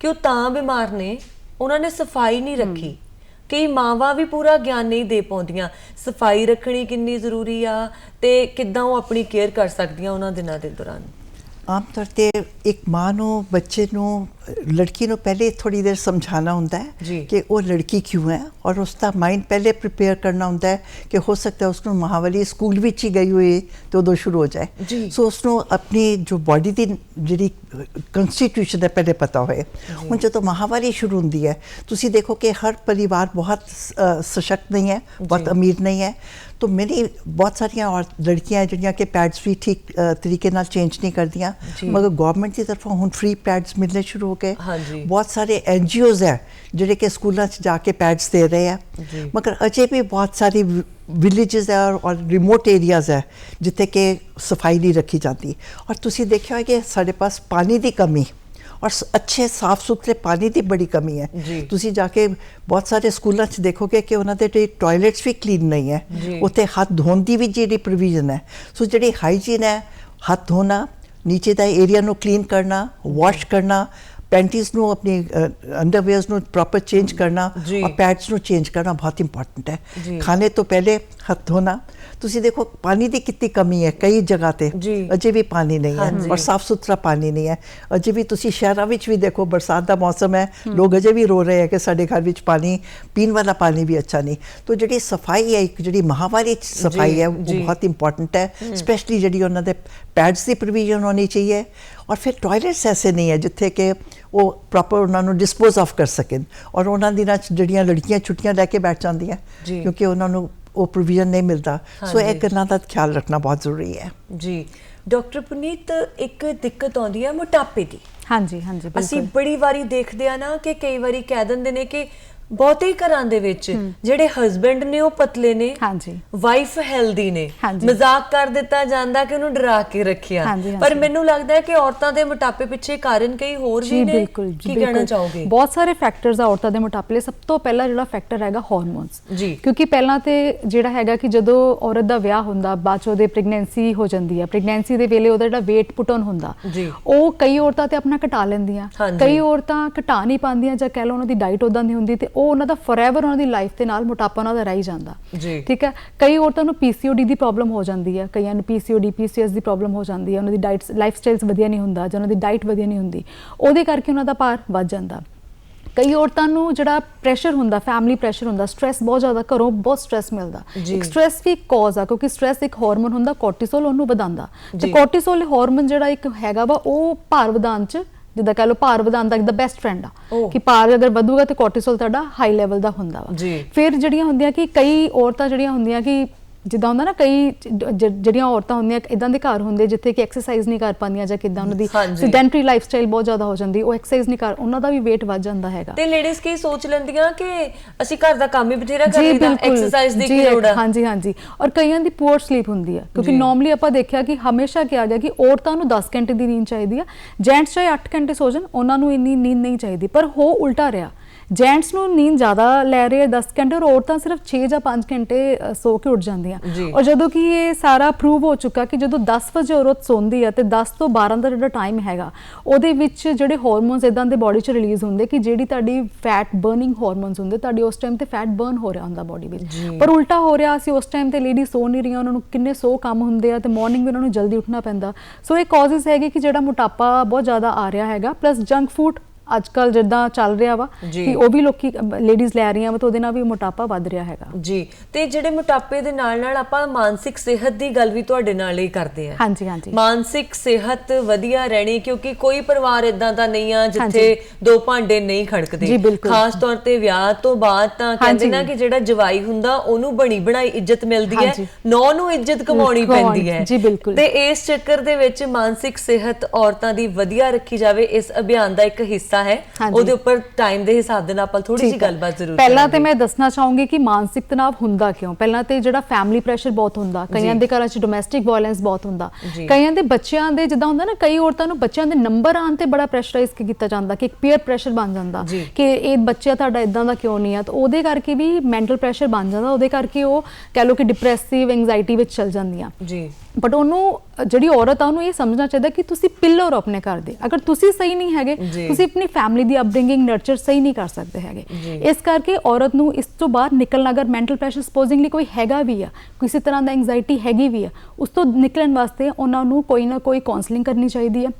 ਕਿ ਉਹ ਤਾਂ ਬਿਮਾਰ ਨੇ ਉਹਨਾਂ ਨੇ ਸਫ਼ਾਈ ਨਹੀਂ ਰੱਖੀ। ਕਈ ਮਾਵਾਂ ਵੀ ਪੂਰਾ ਗਿਆਨ ਨਹੀਂ ਦੇ ਪਾਉਂਦੀਆਂ। ਸਫ਼ਾਈ ਰੱਖਣੀ ਕਿੰਨੀ ਜ਼ਰੂਰੀ ਆ ਤੇ ਕਿੱਦਾਂ ਉਹ ਆਪਣੀ ਕੇਅਰ ਕਰ ਸਕਦੀਆਂ ਉਹਨਾਂ ਦਿਨਾਂ ਦੇ ਦੌਰਾਨ।
ਆਮ ਤੌਰ ਤੇ ਇੱਕ ਮਾਂ ਨੂੰ ਬੱਚੇ ਨੂੰ ਲੜਕੀ ਨੂੰ ਪਹਿਲੇ ਥੋੜੀ ਦੇਰ ਸਮਝਾਉਣਾ ਹੁੰਦਾ। ਹੈ ਕਿ ਉਹ ਲੜਕੀ ਕਿਉਂ ਹੈ ਔਰ ਉਸ ਦਾ ਮਾਈਂਡ ਪਹਿਲੇ ਪ੍ਰਿਪੇਅਰ ਕਰਨਾ ਹੁੰਦਾ ਹੈ ਕਿ ਹੋ ਸਕਦਾ ਹੈ ਉਸ ਨੂੰ ਮਹਾਵਲੀ ਸਕੂਲ ਵਿੱਚ ਹੀ ਗਈ ਹੋਈ ਤੇ ਉਦੋਂ ਸ਼ੁਰੂ ਹੋ ਜਾਏ। ਸੋ ਉਸ ਨੂੰ ਆਪਣੀ ਜੋ ਬਾਡੀ ਦੀ ਜਿਹੜੀ ਕਨਸਟੀਟਿਊਸ਼ਨ ਹੈ ਪਹਿਲੇ ਪਤਾ ਹੋਏ ਹੁਣ ਜਦੋਂ ਮਹਾਵਾਰੀ ਸ਼ੁਰੂ ਹੁੰਦੀ ਹੈ ਤੁਸੀਂ ਦੇਖੋ ਕਿ ਹਰ ਪਰਿਵਾਰ ਬਹੁਤ ਸਸ਼ਕਤ ਨਹੀਂ ਹੈ ਬਹੁਤ। ਅਮੀਰ ਨਹੀਂ ਹੈ तो मेरी बहुत सारिया और लड़कियाँ हैं जिनके पैड्स भी ठीक तरीके ना
चेंज
नहीं कर दिया। मगर गवर्नमेंट की तरफ़ हूँ फ्री पैड्स मिलने
शुरू
हो गए। बहुत सारे एन जी ओज हैं जो कि स्कूलों जाके पैड्स दे
रहे
हैं। मगर अजय भी बहुत सारी विलेज है और, और रिमोट एरियाज़ है जिते कि सफ़ाई नहीं रखी जाती। और तुम देखो कि साढ़े पास पानी की कमी। ਔਰ ਅੱਛੇ ਸਾਫ਼ ਸੁਥਰੇ ਪਾਣੀ ਦੀ ਬੜੀ ਕਮੀ ਹੈ। ਤੁਸੀਂ ਜਾ ਕੇ ਬਹੁਤ ਸਾਰੇ ਸਕੂਲਾਂ 'ਚ ਦੇਖੋਗੇ ਕਿ ਉਹਨਾਂ ਦੇ ਟਾਇਲਟਸ ਵੀ ਕਲੀਨ ਨਹੀਂ ਹੈ। ਉੱਥੇ ਹੱਥ ਧੋਣ ਦੀ ਵੀ ਜਿਹੜੀ ਪ੍ਰੋਵੀਜ਼ਨ ਹੈ ਸੋ ਜਿਹੜੀ ਹਾਈਜੀਨ ਹੈ ਹੱਥ ਧੋਣਾ ਨੀਚੇ ਦਾ ਏਰੀਆ ਨੂੰ ਕਲੀਨ ਕਰਨਾ ਵਾਸ਼ ਕਰਨਾ ਪੈਂਟੀਜ਼ ਨੂੰ ਆਪਣੀ ਅੰਡਰਵੇਅਰਸ ਨੂੰ ਪ੍ਰੋਪਰ ਚੇਂਜ ਕਰਨਾ। ਔਰ ਪੈਡਸ ਨੂੰ ਚੇਂਜ ਕਰਨਾ ਬਹੁਤ ਇੰਪੋਰਟੈਂਟ। ਹੈ ਖਾਣੇ ਤੋਂ ਪਹਿਲੇ ਹੱਥ ਧੋਣਾ ਤੁਸੀਂ ਦੇਖੋ ਪਾਣੀ ਦੀ ਕਿੰਨੀ ਕਮੀ ਹੈ ਕਈ ਜਗ੍ਹਾ ਤੇ। ਅਜੇ ਵੀ ਪਾਣੀ ਨਹੀਂ ਹੈ। ਔਰ ਸਾਫ਼ ਸੁਥਰਾ ਪਾਣੀ ਨਹੀਂ ਹੈ ਅਜੇ ਵੀ ਤੁਸੀਂ ਸ਼ਹਿਰਾਂ ਵਿੱਚ ਵੀ ਦੇਖੋ ਬਰਸਾਤ ਦਾ ਮੌਸਮ ਹੈ ਲੋਕ ਅਜੇ ਵੀ ਰੋ ਰਹੇ ਹੈ ਕਿ ਸਾਡੇ ਘਰ ਵਿੱਚ ਪਾਣੀ ਪੀਣ ਵਾਲਾ ਪਾਣੀ ਵੀ ਅੱਛਾ ਨਹੀਂ ਤੋ ਜਿਹੜੀ ਸਫ਼ਾਈ ਹੈ ਇੱਕ ਜਿਹੜੀ ਮਹਾਵਾਰੀ ਸਫ਼ਾਈ ਹੈ ਉਹ। ਬਹੁਤ ਇੰਪੋਰਟੈਂਟ ਹੈ ਸਪੈਸ਼ਲੀ ਜਿਹੜੀ ਉਹਨਾਂ ਦੇ ਪੈਡਸ ਦੀ ਪ੍ਰੋਵੀਜ਼ਨ ਹੋਣੀ ਚਾਹੀਏ ਔਰ ਫਿਰ ਟਾਇਲਟਸ ਐਸੇ ਨਹੀਂ ਹੈ ਜਿੱਥੇ ਕਿ ਉਹ ਪ੍ਰੋਪਰ ਉਹਨਾਂ ਨੂੰ ਡਿਸਪੋਜ਼ ਆਫ ਕਰ ਸਕਣ ਔਰ ਉਹਨਾਂ ਦਿਨਾਂ 'ਚ ਜਿਹੜੀਆਂ ਲੜਕੀਆਂ ਛੁੱਟੀਆਂ ਲੈ ਕੇ ਬੈਠ ਜਾਂਦੀਆਂ। ਕਿਉਂਕਿ ਉਹਨਾਂ ਨੂੰ ਉਹ ਪ੍ਰੋਵੀਜ਼ਨ ਨਹੀਂ ਮਿਲਦਾ। ਸੋ ਇਹ। ਗੱਲਾਂ ਦਾ ਖਿਆਲ ਰੱਖਣਾ ਬਹੁਤ ਜ਼ਰੂਰੀ ਹੈ।
ਜੀ। ਡਾਕਟਰ ਪੁਨੀਤ ਇੱਕ ਦਿੱਕਤ ਆਉਂਦੀ ਹੈ ਮੋਟਾਪੇ ਦੀ।
ਹਾਂਜੀ ਹਾਂਜੀ
ਅਸੀਂ ਬੜੀ ਵਾਰੀ ਦੇਖਦੇ ਆ ਨਾ ਕਿ ਕਈ ਵਾਰੀ ਕਹਿ ਦਿੰਦੇ ਨੇ ਕਿ ਬਹੁਤੇ ਘਰਾਂ ਦੇ ਵਿੱਚ ਜਿਹੜੇ ਹਸਬੰਡ ਨੇ ਉਹ ਪਤਲੇ ਨੇ
ਹਾਂਜੀ
ਵਾਈਫ ਹੈਲਦੀ ਨੇ। ਮਜ਼ਾਕ ਕਰ ਦਿੱਤਾ ਜਾਂਦਾ ਕਿ ਉਹਨੂੰ ਡਰਾ ਕੇ ਰੱਖਿਆ ਪਰ। ਮੈਨੂੰ ਲੱਗਦਾ ਹੈ ਕਿ ਔਰਤਾਂ ਦੇ ਮੋਟਾਪੇ ਪਿੱਛੇ ਕਾਰਨ ਕਈ ਹੋਰ ਵੀ ਨੇ ਕੀ ਕਹਿਣਾ। ਚਾਹੋਗੇ
ਬਹੁਤ ਸਾਰੇ ਫੈਕਟਰਸ ਆ ਔਰਤਾਂ ਦੇ ਮੋਟਾਪੇ ਲਈ ਸਭ ਤੋਂ ਪਹਿਲਾ ਜਿਹੜਾ ਫੈਕਟਰ ਹੈਗਾ ਹਾਰਮੋਨਸ
ਜੀ।
ਕਿਉਂਕਿ ਪਹਿਲਾਂ ਤੇ ਜਿਹੜਾ ਹੈਗਾ ਕਿ ਜਦੋਂ ਔਰਤ ਦਾ ਵਿਆਹ ਹੁੰਦਾ ਬਾਅਦ 'ਚ ਉਹਦੇ ਪ੍ਰੈਗਨੈਂਸੀ ਹੋ ਜਾਂਦੀ ਹੈ ਪ੍ਰੈਗਨੈਂਸੀ ਦੇ ਵੇਲੇ ਉਹਦਾ ਜਿਹੜਾ weight ਪੁਟ ਔਨ ਹੁੰਦਾ। ਉਹ ਕਈ ਔਰਤਾਂ ਤੇ ਆਪਣਾ ਘਟਾ ਲੈਂਦੀਆਂ। ਕਈ ਔਰਤਾਂ ਘਟਾ ਨਹੀਂ ਪਾਉਂਦੀਆਂ ਜਾਂ ਕਹਿ ਲਓ ਉਹਨਾਂ ਦੀ ਡਾਈਟ ਉਦਾਂ ਦੀ ਹੁੰਦੀ ਤੇ ਉਹ ਉਹਨਾਂ ਦਾ ਫੋਰਐਵਰ ਉਹਨਾਂ ਦੀ ਲਾਈਫ ਦੇ ਨਾਲ ਮੋਟਾਪਾ ਉਹਨਾਂ ਦਾ ਰਹਿ ਜਾਂਦਾ। ਠੀਕ ਹੈ? ਕਈ ਔਰਤਾਂ ਨੂੰ ਪੀਸੀਓਡੀ ਦੀ ਪ੍ਰੋਬਲਮ ਹੋ ਜਾਂਦੀ ਹੈ ਕਈਆਂ ਨੂੰ ਪੀਸੀਓਡੀ ਪੀਸੀਐਸ ਦੀ ਪ੍ਰੋਬਲਮ ਹੋ ਜਾਂਦੀ ਹੈ ਉਹਨਾਂ ਦੀ ਡਾਈਟ ਲਾਈਫ ਸਟਾਈਲਸ ਵਧੀਆ ਨਹੀਂ ਹੁੰਦਾ ਜਾਂ ਉਹਨਾਂ ਦੀ ਡਾਈਟ ਵਧੀਆ ਨਹੀਂ ਹੁੰਦੀ। ਉਹਦੇ ਕਰਕੇ ਉਹਨਾਂ ਦਾ ਭਾਰ ਵੱਧ ਜਾਂਦਾ। ਕਈ ਔਰਤਾਂ ਨੂੰ ਜਿਹੜਾ ਪ੍ਰੈਸ਼ਰ ਹੁੰਦਾ ਫੈਮਿਲੀ ਪ੍ਰੈਸ਼ਰ ਹੁੰਦਾ ਸਟ्रेस ਬਹੁਤ ਜ਼ਿਆਦਾ ਘਰੋਂ ਬਹੁਤ ਸਟ्रेस ਮਿਲਦਾ। ਇੱਕ ਸਟ्रेस ਵੀ ਕੌਜ਼ ਆ ਕਿਉਂਕਿ ਸਟ्रेस ਇੱਕ ਹਾਰਮੋਨ ਹੁੰਦਾ ਕੋਰਟੀਸੋਲ ਉਹਨੂੰ ਵਧਾਉਂਦਾ। ਤੇ ਕੋਰਟੀਸੋਲ ਹਾਰਮੋਨ ਜਿਹੜਾ ਇੱਕ ਹੈਗਾ ਵਾ ਉਹ ਭਾਰ ਵਧਾਉਣ 'ਚ ਜਿੱਦਾਂ ਕਹ ਲਓ ਭਾਰ ਵਧਾਉਣ ਦਾ ਦਾ ਬੈਸਟ ਫਰੈਂਡ ਆ। ਕਿ ਭਾਰ ਅਗਰ ਵਧੂਗਾ ਤੇ ਕੋਰਟੀਸੋਲ ਤੁਹਾਡਾ ਹਾਈ ਲੈਵਲ ਦਾ ਹੁੰਦਾ ਵਾ। ਫਿਰ ਜਿਹੜੀਆਂ ਹੁੰਦੀਆਂ ਕਿ ਕਈ ਔਰਤਾਂ ਜਿਹੜੀਆਂ ਹੁੰਦੀਆਂ ਕਿ ਜਿੱਦਾਂ ਹੁੰਦਾ ਨਾ ਕਈ ਜਿਹੜੀਆਂ ਔਰਤਾਂ ਹੁੰਦੀਆਂ ਇਦਾਂ ਦੇ ਘਰ ਹੁੰਦੇ ਜਿੱਥੇ ਕਿ ਐਕਸਰਸਾਈਜ਼ ਨਹੀਂ ਕਰ ਪਾਉਂਦੀਆਂ ਜਾਂ ਕਿਦਾਂ ਉਹਨਾਂ ਦੀ। ਸਿਡੈਂਟਰੀ ਲਾਈਫਸਟਾਈਲ ਬਹੁਤ ਜ਼ਿਆਦਾ ਹੋ ਜਾਂਦੀ ਉਹ ਐਕਸਰਸਾਈਜ਼ ਨਹੀਂ ਕਰ ਉਹਨਾਂ ਦਾ ਵੀ weight ਵੱਧ ਜਾਂਦਾ ਹੈਗਾ।
ਤੇ ਲੇਡੀਜ਼ ਕੀ ਸੋਚ ਲੈਂਦੀਆਂ ਕਿ ਅਸੀਂ ਘਰ ਦਾ ਕੰਮ ਹੀ ਬਥੇਰਾ ਕਰ ਲਈਦਾ ਐਕਸਰਸਾਈਜ਼ ਦੀ ਕੀ ਲੋੜ ਆ?
ਹਾਂਜੀ ਹਾਂਜੀ। ਔਰ ਕਈਆਂ ਦੀ ਪੂਅਰ ਸਲੀਪ ਹੁੰਦੀ ਹੈ ਕਿਉਂਕਿ। ਨਾਰਮਲੀ ਆਪਾਂ ਦੇਖਿਆ ਕਿ ਹਮੇਸ਼ਾ ਕਿਹਾ ਗਿਆ ਕਿ ਔਰਤਾਂ ਨੂੰ 10 ਘੰਟੇ ਦੀ ਨੀਂਦ ਚਾਹੀਦੀ ਆ ਜੈਂਟਸ ਚਾਹੇ 8 ਘੰਟੇ ਸੋ ਜਾਣ ਉਹਨਾਂ ਨੂੰ ਇੰਨੀ ਨੀਂਦ ਨਹੀਂ ਚਾਹੀਦੀ ਪਰ ਹੋ ਉਲਟਾ ਰਿਹਾ। ਜੈਂਟਸ ਨੂੰ ਨੀਂਦ ਜ਼ਿਆਦਾ ਲੈ ਰਹੇ ਆ 10 ਘੰਟੇ ਔਰ ਔਰਤਾਂ ਸਿਰਫ 6 ਜਾਂ 5 ਘੰਟੇ ਸੋ ਕੇ ਉੱਠ ਜਾਂਦੀਆਂ। ਔਰ ਜਦੋਂ ਕਿ ਇਹ ਸਾਰਾ ਪ੍ਰੂਵ ਹੋ ਚੁੱਕਾ ਕਿ ਜਦੋਂ 10 ਵਜੇ ਔਰਤ ਸੌਂਦੀ ਹੈ ਤੇ 10 ਤੋਂ 12 ਦਾ ਜਿਹੜਾ ਟਾਈਮ ਹੈਗਾ ਉਹਦੇ ਵਿੱਚ ਜਿਹੜੇ ਹਾਰਮੋਨਸ ਇਦਾਂ ਦੇ ਬਾਡੀ 'ਚ ਰਿਲੀਜ਼ ਹੁੰਦੇ ਕਿ ਜਿਹੜੀ ਤੁਹਾਡੀ ਫੈਟ ਬਰਨਿੰਗ ਹਾਰਮੋਨਸ ਹੁੰਦੇ ਤੁਹਾਡੀ ਉਸ ਟਾਈਮ ਤੇ ਫੈਟ ਬਰਨ ਹੋ ਰਿਹਾ ਹੁੰਦਾ ਬਾਡੀ ਵਿੱਚ। ਪਰ ਉਲਟਾ ਹੋ ਰਿਹਾ ਸੀ ਉਸ ਟਾਈਮ ਤੇ ਲੇਡੀ ਸੋ ਨਹੀਂ ਰਹੀਆਂ ਉਹਨਾਂ ਨੂੰ ਕਿੰਨੇ ਸੋ ਕੰਮ ਹੁੰਦੇ ਆ ਤੇ ਮਾਰਨਿੰਗ ਵੀ ਉਹਨਾਂ ਨੂੰ ਜਲਦੀ ਉੱਠਣਾ ਪੈਂਦਾ ਸੋ ਇਹ ਕਾਜ਼ਸ ਹੈਗੇ ਕਿ ਜਿਹੜਾ ਮੋਟਾਪਾ ਬਹੁਤ ਜ਼ਿਆਦਾ ਆ ਰਿਹਾ ਹੈਗਾ ਪਲੱਸ ਜੰਕ ਫੂਡ ਅੱਜ ਕੱਲ ਜਿੱਦਾਂ ਚੱਲ ਰਿਹਾ ਵਾ। ਕਿ ਉਹ ਵੀ ਲੋਕੀ ਲੇਡੀਜ਼ ਲੈ ਰਹੀਆਂ ਵਾ ਤਾਂ ਉਹਦੇ ਨਾਲ ਵੀ ਮੋਟਾਪਾ ਵੱਧ ਰਿਹਾ ਹੈਗਾ
ਜੀ ਤੇ ਜਿਹੜੇ ਮੋਟਾਪੇ ਦੇ ਨਾਲ ਨਾਲ ਆਪਾਂ ਮਾਨਸਿਕ ਸਿਹਤ ਦੀ ਗੱਲ ਵੀ ਤੁਹਾਡੇ ਨਾਲ ਹੀ ਕਰਦੇ ਆ
ਹਾਂਜੀ ਹਾਂਜੀ
ਮਾਨਸਿਕ ਸਿਹਤ ਵਧੀਆ ਰਹਿਣੀ ਕਿਉਂਕਿ ਕੋਈ ਪਰਿਵਾਰ ਇਦਾਂ ਦਾ ਨਹੀਂ ਆ ਜਿੱਥੇ। ਦੋ ਭਾਂਡੇ ਨਹੀਂ ਖੜਕਦੇ। ਖਾਸ ਤੌਰ ਤੇ ਵਿਆਹ ਤੋਂ ਬਾਅਦ ਤਾਂ ਕਹਿੰਦੇ। ਨਾ ਕਿ ਜਿਹੜਾ ਜਵਾਈ ਹੁੰਦਾ ਉਹਨੂੰ ਬਣੀ ਬਣਾਈ ਇੱਜ਼ਤ ਮਿਲਦੀ ਹੈ। ਨੌ ਨੂੰ ਇੱਜ਼ਤ ਕਮਾਉਣੀ
ਕਮਾਉਣੀ,
ਪੈਂਦੀ ਹੈ
ਜੀ, ਬਿਲਕੁਲ।
ਤੇ ਇਸ ਚੱਕਰ ਦੇ ਵਿੱਚ ਮਾਨਸਿਕ ਸਿਹਤ ਔਰਤਾਂ ਦੀ ਵਧੀਆ ਰੱਖੀ ਜਾਵੇ ਇਸ ਅਭਿਆਨ ਦਾ ਇੱਕ ਹਿੱਸਾ ਹੈ
ਹਾਂਜੀ।
ਉਹਦੇ ਉੱਪਰ ਟਾਈਮ ਦੇ ਹਿਸਾਬ ਦੇ ਨਾਲ ਆਪਾਂ ਥੋੜੀ
ਹੈ।
ਗੱਲਬਾਤ ਜ਼ਰੂਰ
ਪਹਿਲਾਂ ਤੇ। ਮੈਂ ਦੱਸਣਾ ਚਾਹੂੰਗੀ ਕਿ ਮਾਨਸਿਕ ਤਣਾਅ ਹੁੰਦਾ ਕਿਉਂ ਪਹਿਲਾਂ ਤੇ ਜਿਹੜਾ ਫੈਮਿਲੀ ਪ੍ਰੈਸ਼ਰ ਬਹੁਤ ਹੁੰਦਾ ਕਈਆਂ
ਜੀ।
ਦੇ ਘਰਾਂ 'ਚ ਡੋਮੈਸਟਿਕ ਵਾਇਲੈਂਸ ਬਹੁਤ ਹੁੰਦਾ
ਜੀ।
ਕਈਆਂ ਦੇ ਬੱਚਿਆਂ ਦੇ ਜਿੱਦਾਂ ਹੁੰਦਾ ਨਾ ਕਈ ਔਰਤਾਂ ਨੂੰ ਬੱਚਿਆਂ ਦੇ ਨੰਬਰ ਆਉਣ ਤੇ ਬੜਾ ਪ੍ਰੈਸ਼ਰਾਈਜ਼ ਕੀਤਾ ਜਾਂਦਾ ਕਿ ਇੱਕ ਪੀਅਰ ਪ੍ਰੈਸ਼ਰ ਬਣ ਜਾਂਦਾ
ਜੀ।
ਕਿ ਇਹ ਬੱਚਾ ਤੁਹਾਡਾ ਇਦਾਂ ਦਾ ਕਿਉਂ ਨਹੀਂ ਆ ਤਾਂ ਉਹਦੇ ਕਰਕੇ ਵੀ ਮੈਂਟਲ ਪ੍ਰੈਸ਼ਰ ਬਣ ਜਾਂਦਾ ਉਹਦੇ ਕਰਕੇ ਉਹ ਕਹਿ ਲਓ ਕਿ ਡਿਪਰੈਸਿਵ ਐਂਜ਼ਾਈਟੀ ਵਿੱਚ ਚਲ ਜਾਂਦੀਆਂ
ਜੀ
ਬਟ ਉਹਨੂੰ ਜਿਹੜੀ ਔਰਤ ਆ ਉਹਨੂੰ ਇਹ ਸਮਝਣਾ ਚਾਹੀਦਾ ਕਿ ਤੁਸੀਂ ਪਿਲਰ ਆਪਣੇ ਘਰ ਦੇ ਅਗਰ ਤੁਸੀਂ ਸਹੀ ਨਹੀਂ ਹੈਗੇ। ਤੁਸੀਂ ਆਪਣੀ ਫੈਮਿਲੀ ਦੀ ਅਪਬ੍ਰਿੰਗਿੰਗ ਨਰਚਰ ਸਹੀ ਨਹੀਂ ਕਰ ਸਕਦੇ ਹੈਗੇ। ਇਸ ਕਰਕੇ ਔਰਤ ਨੂੰ ਇਸ ਤੋਂ ਬਾਹਰ ਨਿਕਲਣਾ ਅਗਰ ਮੈਂਟਲ ਪ੍ਰੈਸ਼ਰ ਸਪੋਜ਼ਿੰਗਲੀ ਕੋਈ ਹੈਗਾ ਵੀ ਆ ਕਿਸੇ ਤਰ੍ਹਾਂ ਦਾ ਐਂਜ਼ਾਈਟੀ ਹੈਗੀ ਵੀ ਆ ਉਸ ਤੋਂ ਨਿਕਲਣ ਵਾਸਤੇ ਉਹਨਾਂ ਨੂੰ ਕੋਈ ਨਾ ਕੋਈ ਕਾਉਂਸਲਿੰਗ ਕਰਨੀ ਚਾਹੀਦੀ ਆ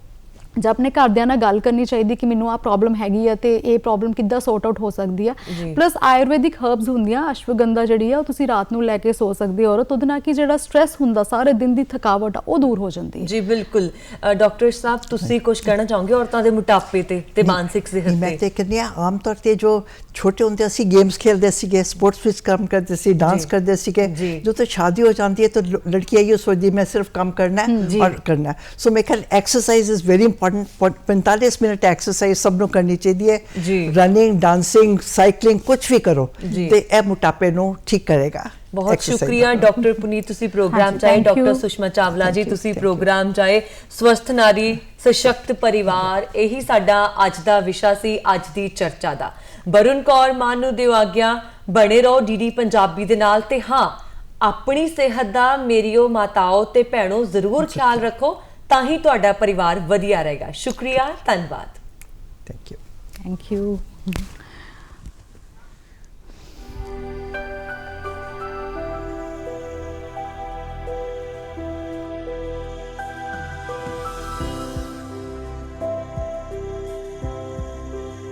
ਜਾਂ ਆਪਣੇ ਘਰਦਿਆਂ ਨਾਲ ਗੱਲ ਕਰਨੀ ਚਾਹੀਦੀ ਕਿ ਮੈਨੂੰ ਆ ਪ੍ਰੋਬਲਮ ਹੈਗੀ ਆ ਤੇ ਇਹ ਪ੍ਰੋਬਲਮ ਕਿੱਦਾਂ ਸੌਰਟ ਆਊਟ ਹੋ ਸਕਦੀ ਆ। ਪਲੱਸ ਆਯੁਰਵੈਦਿਕ ਹਰਬਸ ਹੁੰਦੀਆਂ ਅਸ਼ਵਗੰਧਾ ਜਿਹੜੀ ਆ ਉਹ ਤੁਸੀਂ ਰਾਤ ਨੂੰ ਲੈ ਕੇ ਸੋ ਸਕਦੇ ਹੋ ਔਰ ਉਹਦੇ ਨਾਲ ਕੀ ਜਿਹੜਾ ਸਟ्रेस ਹੁੰਦਾ ਸਾਰੇ ਦਿਨ ਦੀ ਥਕਾਵਟ ਉਹ ਦੂਰ ਹੋ ਜਾਂਦੀ
ਜੀ ਬਿਲਕੁਲ। ਡਾਕਟਰ ਸਾਹਿਬ ਤੁਸੀਂ ਕੁਝ ਕਹਿਣਾ ਚਾਹੋਗੇ ਔਰਤਾਂ ਦੇ ਮੋਟਾਪੇ ਤੇ ਤੇ ਮਾਨਸਿਕ ਸਿਹਤ ਤੇ
ਮੈਂ
ਤੇ?
ਕਹਿੰਦੀ ਆ ਆਮ ਤੌਰ ਤੇ ਜੋ ਛੋਟੇ ਹੁੰਦੇ ਅਸੀਂ ਗੇਮਸ ਖੇਡਦੇ ਸੀਗੇ ਸਪੋਰਟਸ ਵਿੱਚ ਕੰਮ ਕਰਦੇ ਸੀ ਡਾਂਸ ਕਰਦੇ ਸੀਗੇ
ਜੋ।
ਤੇ ਸ਼ਾਦੀ ਹੋ ਜਾਂਦੀ ਹੈ ਤਾਂ ਲੜਕੀਆਂ ਇਹ ਸੋਚਦੀ ਮੈਂ ਸਿਰਫ
ਕੰਮ
ਕਰਨਾ ਹੈ ਔਰ ਕਰਨਾ so ਮੇਕਲ exercise is very important 45 minute exercise ਸਭ ਨੂੰ ਕਰਨੀ ਚਾਹੀਦੀ ਹੈ। ਰਨਿੰਗ ਡਾਂਸਿੰਗ ਸਾਈਕਲਿੰਗ ਕੁਝ ਵੀ ਕਰੋ ਤੇ ਇਹ ਮੋਟਾਪੇ ਨੂੰ ਠੀਕ ਕਰੇਗਾ।
ਬਹੁਤ ਸ਼ੁਕਰੀਆ ਡਾਕਟਰ ਪੁਨੀਤ ਤੁਸੀਂ ਪ੍ਰੋਗਰਾਮ ਚਾਹੇ ਡਾਕਟਰ ਸੁਸ਼ਮਾ ਚਾਵਲਾ ਜੀ ਤੁਸੀਂ ਪ੍ਰੋਗਰਾਮ ਚਾਹੇ ਸਵਸਥ ਨਾਰੀ ਸਸ਼ਕਤ ਪਰਿਵਾਰ ਇਹੀ ਸਾਡਾ ਅੱਜ ਦਾ ਵਿਸ਼ਾ ਸੀ ਅੱਜ ਦੀ ਚਰਚਾ ਦਾ। ਬਰੁਣ ਕੌਰ ਮਾਨ ਨੂੰ ਦਿਓ ਆਗਿਆ ਬਣੇ ਰਹੋ ਡੀਡੀ ਪੰਜਾਬੀ ਦੇ ਨਾਲ ਤੇ ਹਾਂ ਆਪਣੀ ਸਿਹਤ ਦਾ ਮੇਰੀਓ ਮਾਤਾਓ ਤੇ ਭੈਣੋ ਜ਼ਰੂਰ ਖਿਆਲ ਰੱਖੋ। ਤਾਂ ਹੀ ਤੁਹਾਡਾ ਪਰਿਵਾਰ ਵਧੀਆ ਰਹੇਗਾ। ਸ਼ੁਕਰੀਆ ਧੰਨਵਾਦ।
Thank you.
Thank you